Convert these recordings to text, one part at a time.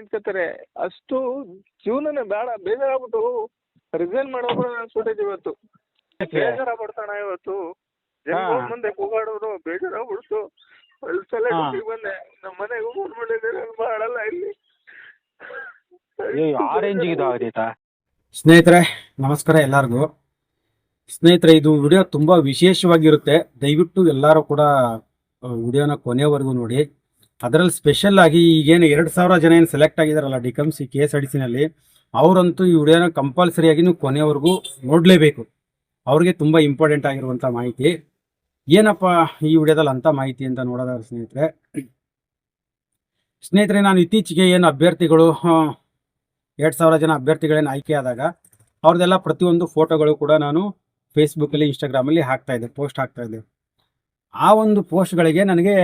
ನಿಂತ್ಕೋತಾರೆ. ಅಷ್ಟು ಜೀವನನೇ ಬೇಡ ಬೇಜಾರಾಗ್ಬಿಟ್ಟು ರಿಸೈನ್ ಮಾಡೋದು ಅನ್ಸ್ಬಿಟ್ಟೈತೆ ಇವತ್ತು. ಬೇಜಾರಾಗ್ಬಿಡ್ತಾಣ ಇವತ್ತು. ಮುಂದೆ ಕೂಗಾಡೋರು? ಬೇಜಾರಾಗ್ಬಿಡ್ತು. ಸಲ. ಬಂದೆ. ನಮ್ಮ ಮನೆಗೆ ಫೋನ್ ಮಾಡಿದ್ರೆ ಮಾಡಲ್ಲ ಇಲ್ಲಿ. ಸ್ನೇಹಿತರೆ ನಮಸ್ಕಾರ ಎಲ್ಲರಿಗೂ. ಸ್ನೇಹಿತರೆ ಇದು ವಿಡಿಯೋ ತುಂಬಾ ವಿಶೇಷವಾಗಿರುತ್ತೆ. ದಯವಿಟ್ಟು ಎಲ್ಲರೂ ಕೂಡ ವಿಡಿಯೋನ ಕೊನೆವರೆಗೂ ನೋಡಿ. ಅದರಲ್ಲಿ ಸ್ಪೆಷಲ್ ಆಗಿ ಈಗೇನು ಎರಡು ಸಾವಿರ ಜನ ಏನು ಸೆಲೆಕ್ಟ್ ಆಗಿದಾರಲ್ಲ ಡಿಕಮ್ಸಿ ಕೆ ಎಸ್ ಆರ್ ಟಿ ಸಿನಲ್ಲಿ ಅವರಂತೂ ಈ ವಿಡಿಯೋನ ಕಂಪಲ್ಸರಿಯಾಗಿ ನೀವು ಕೊನೆವರೆಗೂ ನೋಡಲೇಬೇಕು. ಅವ್ರಿಗೆ ತುಂಬ ಇಂಪಾರ್ಟೆಂಟ್ ಆಗಿರುವಂಥ ಮಾಹಿತಿ. ಏನಪ್ಪ ಈ ವಿಡಿಯೋದಲ್ಲಿ ಅಂಥ ಮಾಹಿತಿ ಅಂತ ನೋಡೋದಾದ್ರೆ ಸ್ನೇಹಿತರೆ ಸ್ನೇಹಿತರೆ, ನಾನು ಇತ್ತೀಚೆಗೆ ಏನು ಅಭ್ಯರ್ಥಿಗಳು ಎರಡು ಸಾವಿರ ಜನ ಅಭ್ಯರ್ಥಿಗಳೇನು ಆಯ್ಕೆ ಆದಾಗ ಅವ್ರದ್ದೆಲ್ಲ ಪ್ರತಿಯೊಂದು ಫೋಟೋಗಳು ಕೂಡ ನಾನು ಫೇಸ್ಬುಕ್ಕಲ್ಲಿ ಇನ್ಸ್ಟಾಗ್ರಾಮಲ್ಲಿ ಹಾಕ್ತಾಯಿದ್ದೆ ಪೋಸ್ಟ್ ಹಾಕ್ತಾಯಿದ್ದೆ ಆ ಒಂದು ಪೋಸ್ಟ್ಗಳಿಗೆ ನನಗೆ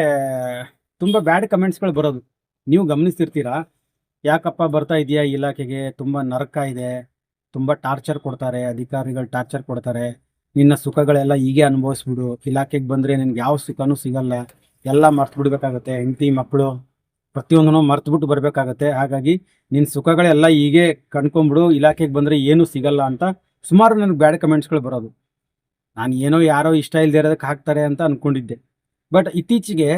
ತುಂಬ ಬ್ಯಾಡ್ ಕಮೆಂಟ್ಸ್ಗಳು ಬರೋದು. ನೀವು ಗಮನಿಸ್ತಿರ್ತೀರಾ? ಯಾಕಪ್ಪ ಬರ್ತಾ ಇದೆಯಾ ಇಲಾಖೆಗೆ? ತುಂಬ ನರಕ ಇದೆ. ತುಂಬ ಟಾರ್ಚರ್ ಕೊಡ್ತಾರೆ, ಅಧಿಕಾರಿಗಳು ಟಾರ್ಚರ್ ಕೊಡ್ತಾರೆ. ನಿನ್ನ ಸುಖಗಳೆಲ್ಲ ಹೀಗೆ ಅನುಭವಿಸ್ಬಿಡು. ಇಲಾಖೆಗೆ ಬಂದರೆ ನಿನ್ಗೆ ಯಾವ ಸುಖನೂ ಸಿಗಲ್ಲ. ಎಲ್ಲ ಮರ್ತು ಬಿಡಬೇಕಾಗತ್ತೆ ಹೆಂಡತಿ ಮಕ್ಕಳು ಪ್ರತಿಯೊಂದನ್ನು ಮರ್ತು ಬರಬೇಕಾಗತ್ತೆ. ಹಾಗಾಗಿ ನಿನ್ನ ಸುಖಗಳೆಲ್ಲ ಹೀಗೆ ಕಂಡ್ಕೊಂಬಿಡು. ಇಲಾಖೆಗೆ ಬಂದರೆ ಏನೂ ಸಿಗಲ್ಲ ಅಂತ ಸುಮಾರು ನನಗೆ ಬ್ಯಾಡ್ ಕಮೆಂಟ್ಸ್ಗಳು ಬರೋದು. ನಾನು ಏನೋ ಯಾರೋ ಇಷ್ಟ ಇಲ್ಲದೆ ಇರೋದಕ್ಕೆ ಹಾಕ್ತಾರೆ ಅಂತ ಅಂದ್ಕೊಂಡಿದ್ದೆ ಬಟ್ ಇತ್ತೀಚೆಗೆ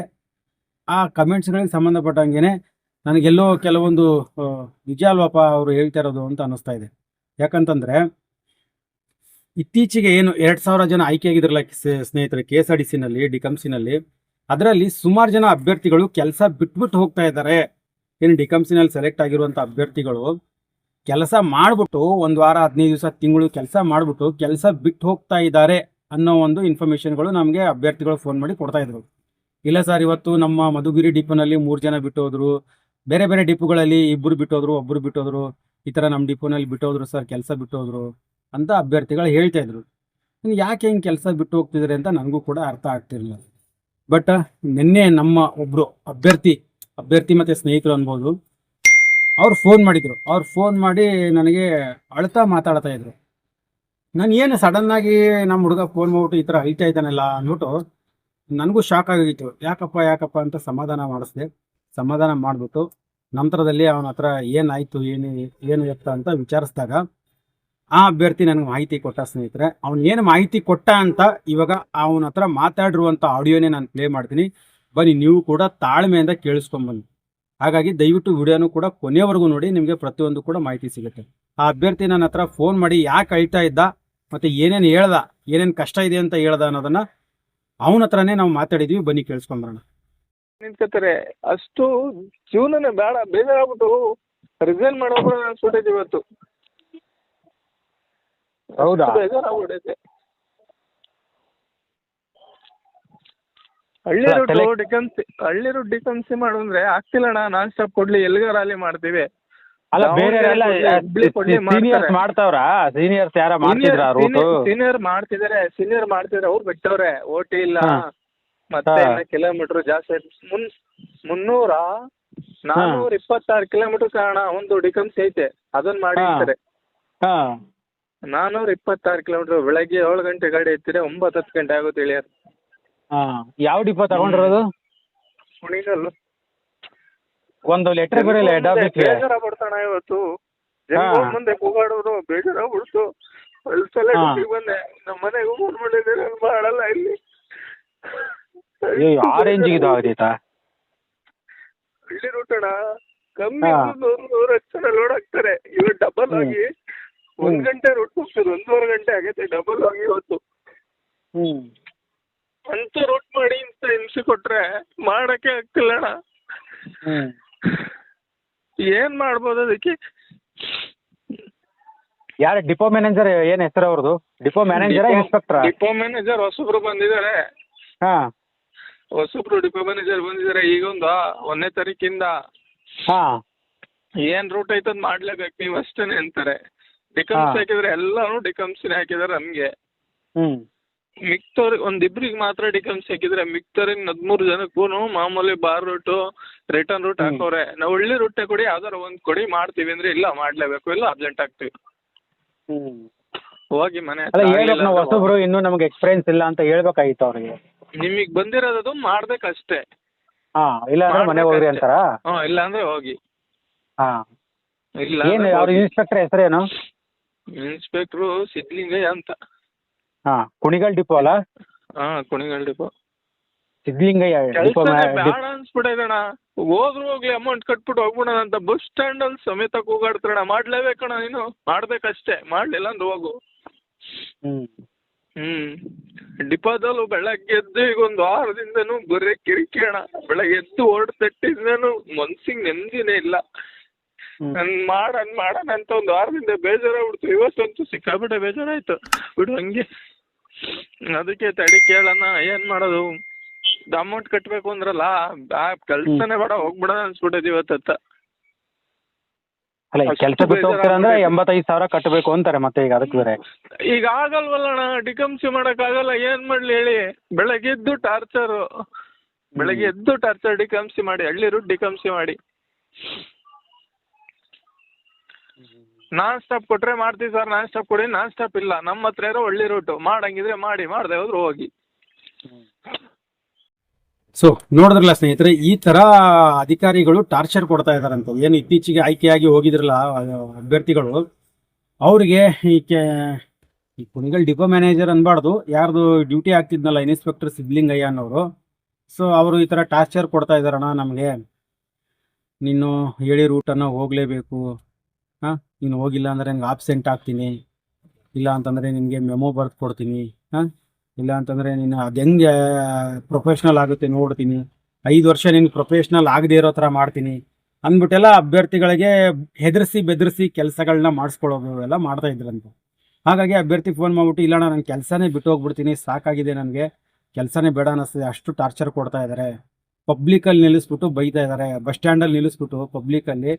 ಆ ಕಮೆಂಟ್ಸ್ಗಳಿಗೆ ಸಂಬಂಧಪಟ್ಟಂಗೆ ನನಗೆಲ್ಲೋ ಕೆಲವೊಂದು ನಿಜ ಅಲ್ವಪ್ಪ ಅವರು ಹೇಳ್ತಾ ಇರೋದು ಅಂತ ಅನ್ನಿಸ್ತಾ ಇದೆ. ಯಾಕಂತಂದರೆ ಇತ್ತೀಚೆಗೆ ಏನು ಎರಡು ಸಾವಿರ ಜನ ಆಯ್ಕೆ ಆಗಿದ್ರಲ್ಲ ಸ್ನೇಹಿತರೆ ಕೆ ಎಸ್ ಆರ್ ಡಿ ಸಿನಲ್ಲಿ ಡಿಕಮ್ಸಿನಲ್ಲಿ ಅದರಲ್ಲಿ ಸುಮಾರು ಜನ ಅಭ್ಯರ್ಥಿಗಳು ಕೆಲಸ ಬಿಟ್ಬಿಟ್ಟು ಹೋಗ್ತಾ ಇದ್ದಾರೆ. ಏನು ಡಿಕಮ್ಸಿನಲ್ಲಿ ಸೆಲೆಕ್ಟ್ ಆಗಿರುವಂಥ ಅಭ್ಯರ್ಥಿಗಳು ಕೆಲಸ ಮಾಡಿಬಿಟ್ಟು ಒಂದು ವಾರ, ಹದಿನೈದು ದಿವಸ, ತಿಂಗಳು ಕೆಲಸ ಮಾಡಿಬಿಟ್ಟು ಕೆಲಸ ಬಿಟ್ಟು ಹೋಗ್ತಾ ಇದ್ದಾರೆ ಅನ್ನೋ ಒಂದು ಇನ್ಫಾರ್ಮೇಷನ್ಗಳು ನಮಗೆ ಅಭ್ಯರ್ಥಿಗಳು ಫೋನ್ ಮಾಡಿ ಕೊಡ್ತಾ ಇದ್ರು. ಇಲ್ಲ ಸರ್, ಇವತ್ತು ನಮ್ಮ ಮಧುಗಿರಿ ಡಿಪೋನಲ್ಲಿ ಮೂರು ಜನ ಬಿಟ್ಟೋದ್ರು. ಬೇರೆ ಬೇರೆ ಡಿಪೋಗಳಲ್ಲಿ ಇಬ್ಬರು ಬಿಟ್ಟೋದ್ರು ಒಬ್ಬರು ಬಿಟ್ಟೋದ್ರು. ಈ ಥರ ನಮ್ಮ ಡಿಪೋನಲ್ಲಿ ಬಿಟ್ಟೋದ್ರು ಸರ್, ಕೆಲಸ ಬಿಟ್ಟೋದ್ರು ಅಂತ ಅಭ್ಯರ್ಥಿಗಳು ಹೇಳ್ತಾ ಇದ್ರು. ಯಾಕೆ ಹಿಂಗೆ ಕೆಲಸ ಬಿಟ್ಟು ಹೋಗ್ತಿದ್ದಾರೆ ಅಂತ ನನಗೂ ಕೂಡ ಅರ್ಥ ಆಗ್ತಿರಲಿಲ್ಲ. ಬಟ್, ನಿನ್ನೆ ನಮ್ಮ ಒಬ್ಬರು ಅಭ್ಯರ್ಥಿ ಅಭ್ಯರ್ಥಿ ಮತ್ತು ಸ್ನೇಹಿತರು ಅನ್ಬೋದು, ಅವ್ರು ಫೋನ್ ಮಾಡಿದರು. ಅವ್ರು ಫೋನ್ ಮಾಡಿ ನನಗೆ ಅಳ್ತಾ ಮಾತಾಡ್ತಾ ಇದ್ರು. ನಾನು ಏನು ಸಡನ್ನಾಗಿ ನಮ್ಮ ಹುಡುಗ ಫೋನ್ ಮಾಡ್ಬಿಟ್ಟು ಈ ಥರ ಅಳ್ತಾ ಇದ್ದಾನಲ್ಲ ಅಂದ್ಬಿಟ್ಟು ನನಗೂ ಶಾಕ್ ಆಗಿತ್ತು. ಯಾಕಪ್ಪ ಯಾಕಪ್ಪ ಅಂತ ಸಮಾಧಾನ ಮಾಡಿಸ್ದೆ. ಸಮಾಧಾನ ಮಾಡಿಬಿಟ್ಟು ನಂತರದಲ್ಲಿ ಅವನ ಹತ್ರ ಏನಾಯಿತು, ಏನು ಏನು ಎತ್ತ ಅಂತ ವಿಚಾರಿಸಿದಾಗ ಆ ಅಭ್ಯರ್ಥಿ ನನಗೆ ಮಾಹಿತಿ ಕೊಟ್ಟ ಸ್ನೇಹಿತರೆ. ಅವ್ನು ಏನು ಮಾಹಿತಿ ಕೊಟ್ಟ ಅಂತ ಇವಾಗ ಅವನ ಹತ್ರ ಮಾತಾಡಿರುವಂಥ ಆಡಿಯೋನೇ ನಾನು ಪ್ಲೇ ಮಾಡ್ತೀನಿ. ಬನ್ನಿ, ನೀವು ಕೂಡ ತಾಳ್ಮೆಯಿಂದ ಕೇಳಿಸ್ಕೊಂಬನ್ನಿ. ಹಾಗಾಗಿ ದಯವಿಟ್ಟು ವಿಡಿಯೋನು ಕೂಡ ಕೊನೆಯವರೆಗೂ ನೋಡಿ, ನಿಮಗೆ ಪ್ರತಿಯೊಂದು ಕೂಡ ಮಾಹಿತಿ ಸಿಗುತ್ತೆ. ಆ ಅಭ್ಯರ್ಥಿ ನನ್ನ ಹತ್ರ ಫೋನ್ ಮಾಡಿ ಯಾಕೆ ಅಳ್ತಾ ಇದ್ದ, ಮತ್ತು ಏನೇನು ಹೇಳ್ದ, ಏನೇನು ಕಷ್ಟ ಇದೆ ಅಂತ ಹೇಳ್ದ ಅನ್ನೋದನ್ನ ಅವನ ಹತ್ರನೇ ನಾವು ಮಾತಾಡಿದ್ವಿ ಬನ್ನಿ ಕೇಳಿಸ್ಕೊಂಬರೋಣ. ನಿಂತ್ಕೋತಾರೆ. ಅಷ್ಟು ಜೀವನನೇ ಬೇಡ ಬೇಜಾರಾಗ್ಬಿಟ್ಟು ರಿಸೈನ್ ಮಾಡೋದು ಅನ್ಸ್ಬಿಟ್ಟೈತೆ ಇವತ್ತು. ಹೌದಾ? ಬೇಜಾರಾಗ್ಬಿಟ್ಟೈತೆ. ಹಳ್ಳಿ ಡಿಫೆನ್ಸಿ ರೂಟ್ ಡಿಕನ್ಸಿ ಹಳ್ಳಿ ರೂಟ್ ಡಿಕನ್ಸಿ ಮಾಡಿದ್ರೆ ಆಗ್ತಿಲ್ಲಣ್ಣ ನಾನ್ ಸ್ಟಾಪ್ ಕೊಡ್ಲಿ ಎಲ್ಲಿಗಾರ ಅಲ್ಲಿ ಮಾಡ್ತೀವಿ. ಅಲ್ಲ ಬೇರೆ ಎಲ್ಲ ಹುಬ್ಳಿ ಸೀನಿಯರ್ಸ್ ಮಾಡ್ತಾರೆ. ಮಾಡ್ತಾವ್ರಾ? ಸೀನಿಯರ್ಸ್ ಯಾರ ಮಾಡ್ತಿದ್ರ ರೂಟು ಸೀನಿಯರ್ ಮಾಡ್ತಿದಾರೆ ಸೀನಿಯರ್ ಮಾಡ್ತಿದಾರೆ ಅವ್ರು ಬಿಟ್ಟವ್ರೆ ಓಟಿ ಇಲ್ಲ. ಹಾ. ಮತ್ತೆ ಹಾ. ಕಿಲೋಮೀಟರ್ ಜಾಸ್ತಿ ಆಯ್ತು. ಮುನ್ ಮುನ್ನೂರ ನಾನೂರ ಇಪ್ಪತ್ತಾರು ಕಿಲೋಮೀಟರ್ ಕಾರಣ ಒಂದು ಡಿಕಮ್ಸ್ ಐತೆ. ಅದನ್ನ ಮಾಡಿರ್ತಾರೆ ಹಾ. ನಾನೂರ ಇಪ್ಪತ್ತಾರು ಕಿಲೋಮೀಟರ್ ಬೆಳಗ್ಗೆ ಏಳು ಗಂಟೆ ಗಾಡಿ ಎತ್ತಿದ್ರೆ ಒಂಬತ್ತು ಹತ್ತು ಗಂಟೆ ಆಗುತ್ತೆ ಇಳಿಯೋದು ಹಾ. ಯಾವ ಡಿಪೋ ತಗೊಂಡಿರೋದು? ಕುಣಿಗಲ್ಲು ಒಂದು ಲೆಟರ್ ಬರಲ್ಲ ಹೆಡ್ ಆಫೀಸ್ಗೆ ಬೇಜಾರಾಗ್ಬಿಡ್ತಾಣ ಇವತ್ತು. ಜನಗಳ ಮುಂದೆ ಕೂಗಾಡೋದು ಬೇಜಾರಾಗ್ಬಿಡ್ತು ಸಲ. ಬಂದೆ. ನಮ್ಮ ಮನೆಗೆ ಫೋನ್ ಮಾಡಿದ್ರೆ ಮಾಡಲ್ಲ ಇಲ್ಲಿ. ಅಯ್ಯೋ ಆ ರೇಂಜಿಗೆ ಇದು ಆಗೈತಾ ಹಳ್ಳಿ ರೂಟ್ ಅಣ್ಣ ಕಮ್ಮಿ. ನೂರು ನೂರ ಹತ್ತು ಲೋಡ್ ಆಗ್ತಾರೆ ಇವಾಗ ಡಬಲ್ ಆಗಿ ಒಂದ್ ಗಂಟೆ ರೂಟ್ ಹೋಗ್ತದೆ ಒಂದೂವರೆ ಗಂಟೆ ಆಗೈತೆ ಡಬಲ್ ಆಗಿ ಇವತ್ತು. ಹ್ಮ್. ಅಂತ ರೂಟ್ ಮಾಡಿ ಇಂತ ಹಿಂಸೆ ಕೊಟ್ರೆ ಮಾಡಕ್ಕೆ ಆಗ್ತಿಲ್ಲ ಅಣ್ಣ. ಹ್ಮ್. ಏನ್ ಮಾಡ್ಬೋದು ಅದಕ್ಕೆ? ಯಾರು ಡಿಪೋ ಮ್ಯಾನೇಜರ್ ಏನ್ ಹೆಸರು ಅವ್ರದ್ದು? Depot manager inspector? Depot manager ಹೊಸಬ್ರು ಬಂದಿದ್ದಾರೆ. ಹಾ. ಹೊಸಬ್ರು ಡಿಪೋ ಮ್ಯಾನೇಜರ್ ಬಂದಿದ್ದಾರೆ ಈಗ ಒಂದು ಒಂದನೇ ತಾರೀಕಿಂದ. ಹಾ. ಏನ್ ರೂಟ್ ಐತದ್ ಮಾಡ್ಲೇಬೇಕು ನೀವು ಅಷ್ಟೇನೆ ಅಂತಾರೆ. ಡಿಕಮ್ಸ್. ಹಾಕಿದ್ರೆ ಎಲ್ಲಾನು ಡಿಕಮ್ಸ್ನೇ ಹಾಕಿದಾರೆ ನಮ್ಗೆ. ಹ್ಮ್. ಮಿಕ್ತವ್ರಿಗೆ ಒಂದ್ ಇಬ್ರಿಗೆ ಮಾತ್ರ ಡಿಕನ್ಸ್ ಹಾಕಿದ್ರೆ ಮಿಕ್ತವ್ರಿಗೆ ಹದ್ಮೂರು ಜನಕ್ಕೂ ಮಾಮೂಲಿ ಬಾರ್ ರೂಟು ರಿಟರ್ನ್ ರೂಟ್ ಹಾಕವ್ರೆ ಹಾಕೋರೆ ನಾವು ಒಳ್ಳೆ ರೂಟೇ ಕೊಡಿ ಯಾವ್ದಾರ ಒಂದ್ ಕೊಡಿ ಮಾಡ್ತೀವಿ ಅಂದ್ರೆ ಇಲ್ಲ ಮಾಡ್ಲೇಬೇಕು. ಇಲ್ಲ ಅರ್ಜೆಂಟ್ ಆಗ್ತೀವಿ. ಹೋಗಿ ಮನೆ ಅಲ್ಲ ಹೇಳ್ಬೇಕು ನಾವು ಹೊಸಬ್ರು ಇನ್ನೂ ನಮ್ಗೆ ಎಕ್ಸ್ಪೀರಿಯನ್ಸ್ ಇಲ್ಲ ಅಂತ ಹೇಳ್ಬೇಕಾಗಿತ್ತು ಅವ್ರಿಗೆ. ನಿಮಗ್ ಬಂದಿರೋದು ಮಾಡ್ಬೇಕಷ್ಟೇ. ಹಾ ಇಲ್ಲ ಅಂದ್ರೆ ಮನೆ ಹೋಗ್ರಿ ಅಂತಾರ? ಇಲ್ಲ ಅಂದ್ರೆ ಹೋಗಿ. ಹಾ. ಇಲ್ಲ ಏನು ಅವ್ರ ಇನ್ಸ್ಪೆಕ್ಟರ್ ಹೆಸರೇನು? ಇನ್ಸ್ಪೆಕ್ಟ್ರು ಸಿದ್ಲಿಂಗಯ್ಯ ಅಂತ. ಹಾ ಕುಣಿಗಲ್ ಡಿಪೋ ಅಲ್ಲ? ಹಾ ಕುಣಿಗಲ್ ಡಿಪೋ. ಸಿದ್ಲಿಂಗಯ್ಯ ಡಿಪೋ ಕೆಲ್ಸನೇ ಬೇಡ ಹೋದ್ರು ಹೋಗ್ಲಿ ಅಮೌಂಟ್ ಕಟ್ಬಿಟ್ಟು ಹೋಗ್ಬಿಡೋಣ ಅಂತ ಬಸ್ ಸ್ಟ್ಯಾಂಡ್ ಅಲ್ಲಿ ಸಮೇತ ಕೂಗಾಡ್ತಾರಣ ಮಾಡ್ಲೇಬೇಕಣ್ಣ ನೀನು. ಮಾಡ್ಬೇಕಷ್ಟೇ. ಮಾಡ್ಲಿಲ್ಲ ಅಂದ್ರೆ ಹೋಗು. ಹ್ಮ್. ಡಿಪೋದಲ್ಲೂ ಬೆಳಗ್ಗೆ ಎದ್ದು ಈಗ ಒಂದು ವಾರದಿಂದನೂ ಬರೀ ಕಿರಿಕಿ ಅಣ್ಣ. ಬೆಳಗ್ಗೆ ಎದ್ದು ಓಡ್ ತಟ್ಟಿಂದನೂ ಮನ್ಸಿಗೆ ನೆಮ್ಮದಿನೇ ಇಲ್ಲ. ಹ್ಮ್. ನನ್ ಮಾಡನ್ ಮಾಡಣ ಅಂತ ಒಂದು ವಾರದಿಂದ ಬೇಜಾರಾಗ್ಬಿಡ್ತು. ಇವತ್ತಂತೂ ಸಿಕ್ಕಾಬಿಟ್ಟೆ ಬೇಜಾರಾಯ್ತು. ಬಿಡು ಹಂಗೆ. ಅದಕ್ಕೆ ತಡಿ ಕೇಳಣ ಏನ್ ಮಾಡೋದು? ಅಮೌಂಟ್ ಕಟ್ಬೇಕು ಅಂದ್ರಲ್ಲ ಆ ಕೆಲ್ಸನೇ ಬೇಡ ಹೋಗ್ಬಿಡೋಣ ಅನ್ಸ್ಬಿಟ್ಟೈತಿ ಇವತ್ತತ್ತ ಅಲ್ಲ ಕೆಲಸ ಬಿಟ್ಟು ಹೋಗ್ತೀರ ಅಂದ್ರೆ ಎಂಬತ್ತೈದು ಸಾವಿರ ಕಟ್ಟಬೇಕು ಅಂತಾರೆ ಮತ್ತೆ ಈಗ ಅದಕ್ಕೆ ಬೇರೆ. ಈಗ ಆಗಲ್ವಲ್ಲಣ್ಣ ಡಿಕಮ್ಸಿ ಮಾಡಕ್ ಆಗಲ್ಲ ಏನ್ ಮಾಡ್ಲಿ ಹೇಳಿ? ಬೆಳಗ್ಗೆ ಎದ್ದು ಟಾರ್ಚರ್ ಬೆಳಗ್ಗೆ ಎದ್ದು ಟಾರ್ಚರ್ ಡಿಕಮ್ಸಿ ಮಾಡಿ ಹಳ್ಳಿ ರೂಟ್ ಡಿಕಮ್ಸಿ ಮಾಡಿ. ನಾನ್ ಸ್ಟಾಪ್ ಕೊಟ್ರೆ ಮಾಡ್ತೀವಿ ಸರ್ ನಾನ್ ಸ್ಟಾಪ್ ಕೊಡಿ, ನಾನ್ ಸ್ಟಾಪ್ ಇಲ್ಲ. ನಮ್ಮ ಹತ್ರ ಇರೋ ಒಳ್ಳೆ ರೂಟು ಮಾಡಂಗಿದ್ರೆ ಮಾಡಿ, ಮಾಡದೆ ಹೋದ್ರು ಹೋಗಿ. ಸೊ ನೋಡಿದ್ರಲ್ಲ ಸ್ನೇಹಿತರೆ, ಈ ತರ ಅಧಿಕಾರಿಗಳು ಟಾರ್ಚರ್ ಕೊಡ್ತಾ ಇದಾರಂತ ಏನು ಇತ್ತೀಚೆಗೆ ಆಯ್ಕೆಯಾಗಿ ಹೋಗಿದ್ರಲ್ಲ ಅಭ್ಯರ್ಥಿಗಳು. ಅವ್ರಿಗೆ ಈ ಕೆ ಕುಣಿಗಲ್ ಡಿಪೋ ಮ್ಯಾನೇಜರ್ ಅನ್ಬಾರ್ದು. ಯಾರ್ದು ಡ್ಯೂಟಿ ಆಗ್ತಿದ್ನಲ್ಲ ಇನ್ಸ್ಪೆಕ್ಟರ್ ಸಿದ್ಲಿಂಗಯ್ಯ ಅನ್ನೋರು. ಸೊ ಅವರು ಈ ತರ ಟಾರ್ಚರ್ ಕೊಡ್ತಾ ಇದಾರಣ್ಣ ನಮಗೆ. ನೀನು ಹೇಳಿ ರೂಟನ್ನು ಹೋಗಲೇಬೇಕು. ನೀನು ಹೋಗಿಲ್ಲ ಅಂದರೆ ನಿನ್ಗೆ ಆಬ್ಸೆಂಟ್ ಆಗ್ತೀನಿ. ಇಲ್ಲ ಅಂತಂದರೆ ನಿನಗೆ ಮೆಮೊ ಬರ್ದು ಕೊಡ್ತೀನಿ ಹಾಂ? ಇಲ್ಲ ಅಂತಂದರೆ ನೀನು ಅದು ಹೆಂಗೆ ಪ್ರೊಫೆಷ್ನಲ್ ಆಗುತ್ತೆ ನೋಡ್ತೀನಿ. ಐದು ವರ್ಷ ನೀನು ಪ್ರೊಫೆಷ್ನಲ್ ಆಗದೆ ಇರೋ ಥರ ಮಾಡ್ತೀನಿ. ಅಂದ್ಬಿಟ್ಟೆಲ್ಲ ಅಭ್ಯರ್ಥಿಗಳಿಗೆ ಹೆದರಿಸಿ ಬೆದರಿಸಿ ಕೆಲಸಗಳನ್ನ ಮಾಡಿಸ್ಕೊಳ್ಳೋದು ಎಲ್ಲ ಮಾಡ್ತಾ ಇದ್ರಂತೆ. ಹಾಗಾಗಿ ಅಭ್ಯರ್ಥಿ ಫೋನ್ ಮಾಡ್ಬಿಟ್ಟು ಇಲ್ಲ ನಾನು ಕೆಲಸನೇ ಬಿಟ್ಟು ಹೋಗ್ಬಿಡ್ತೀನಿ, ಸಾಕಾಗಿದೆ ನನಗೆ. ಕೆಲಸನೇ ಬೇಡ ಅನ್ನಿಸ್ತದೆ. ಅಷ್ಟು ಟಾರ್ಚರ್ ಕೊಡ್ತಾ ಇದ್ದಾರೆ ಪಬ್ಲಿಕಲ್ಲಿ ನಿಲ್ಲಿಸ್ಬಿಟ್ಟು ಬೈತಾ ಇದ್ದಾರೆ ಬಸ್ ಸ್ಟ್ಯಾಂಡಲ್ಲಿ ನಿಲ್ಲಿಸ್ಬಿಟ್ಟು ಪಬ್ಲಿಕಲ್ಲಿ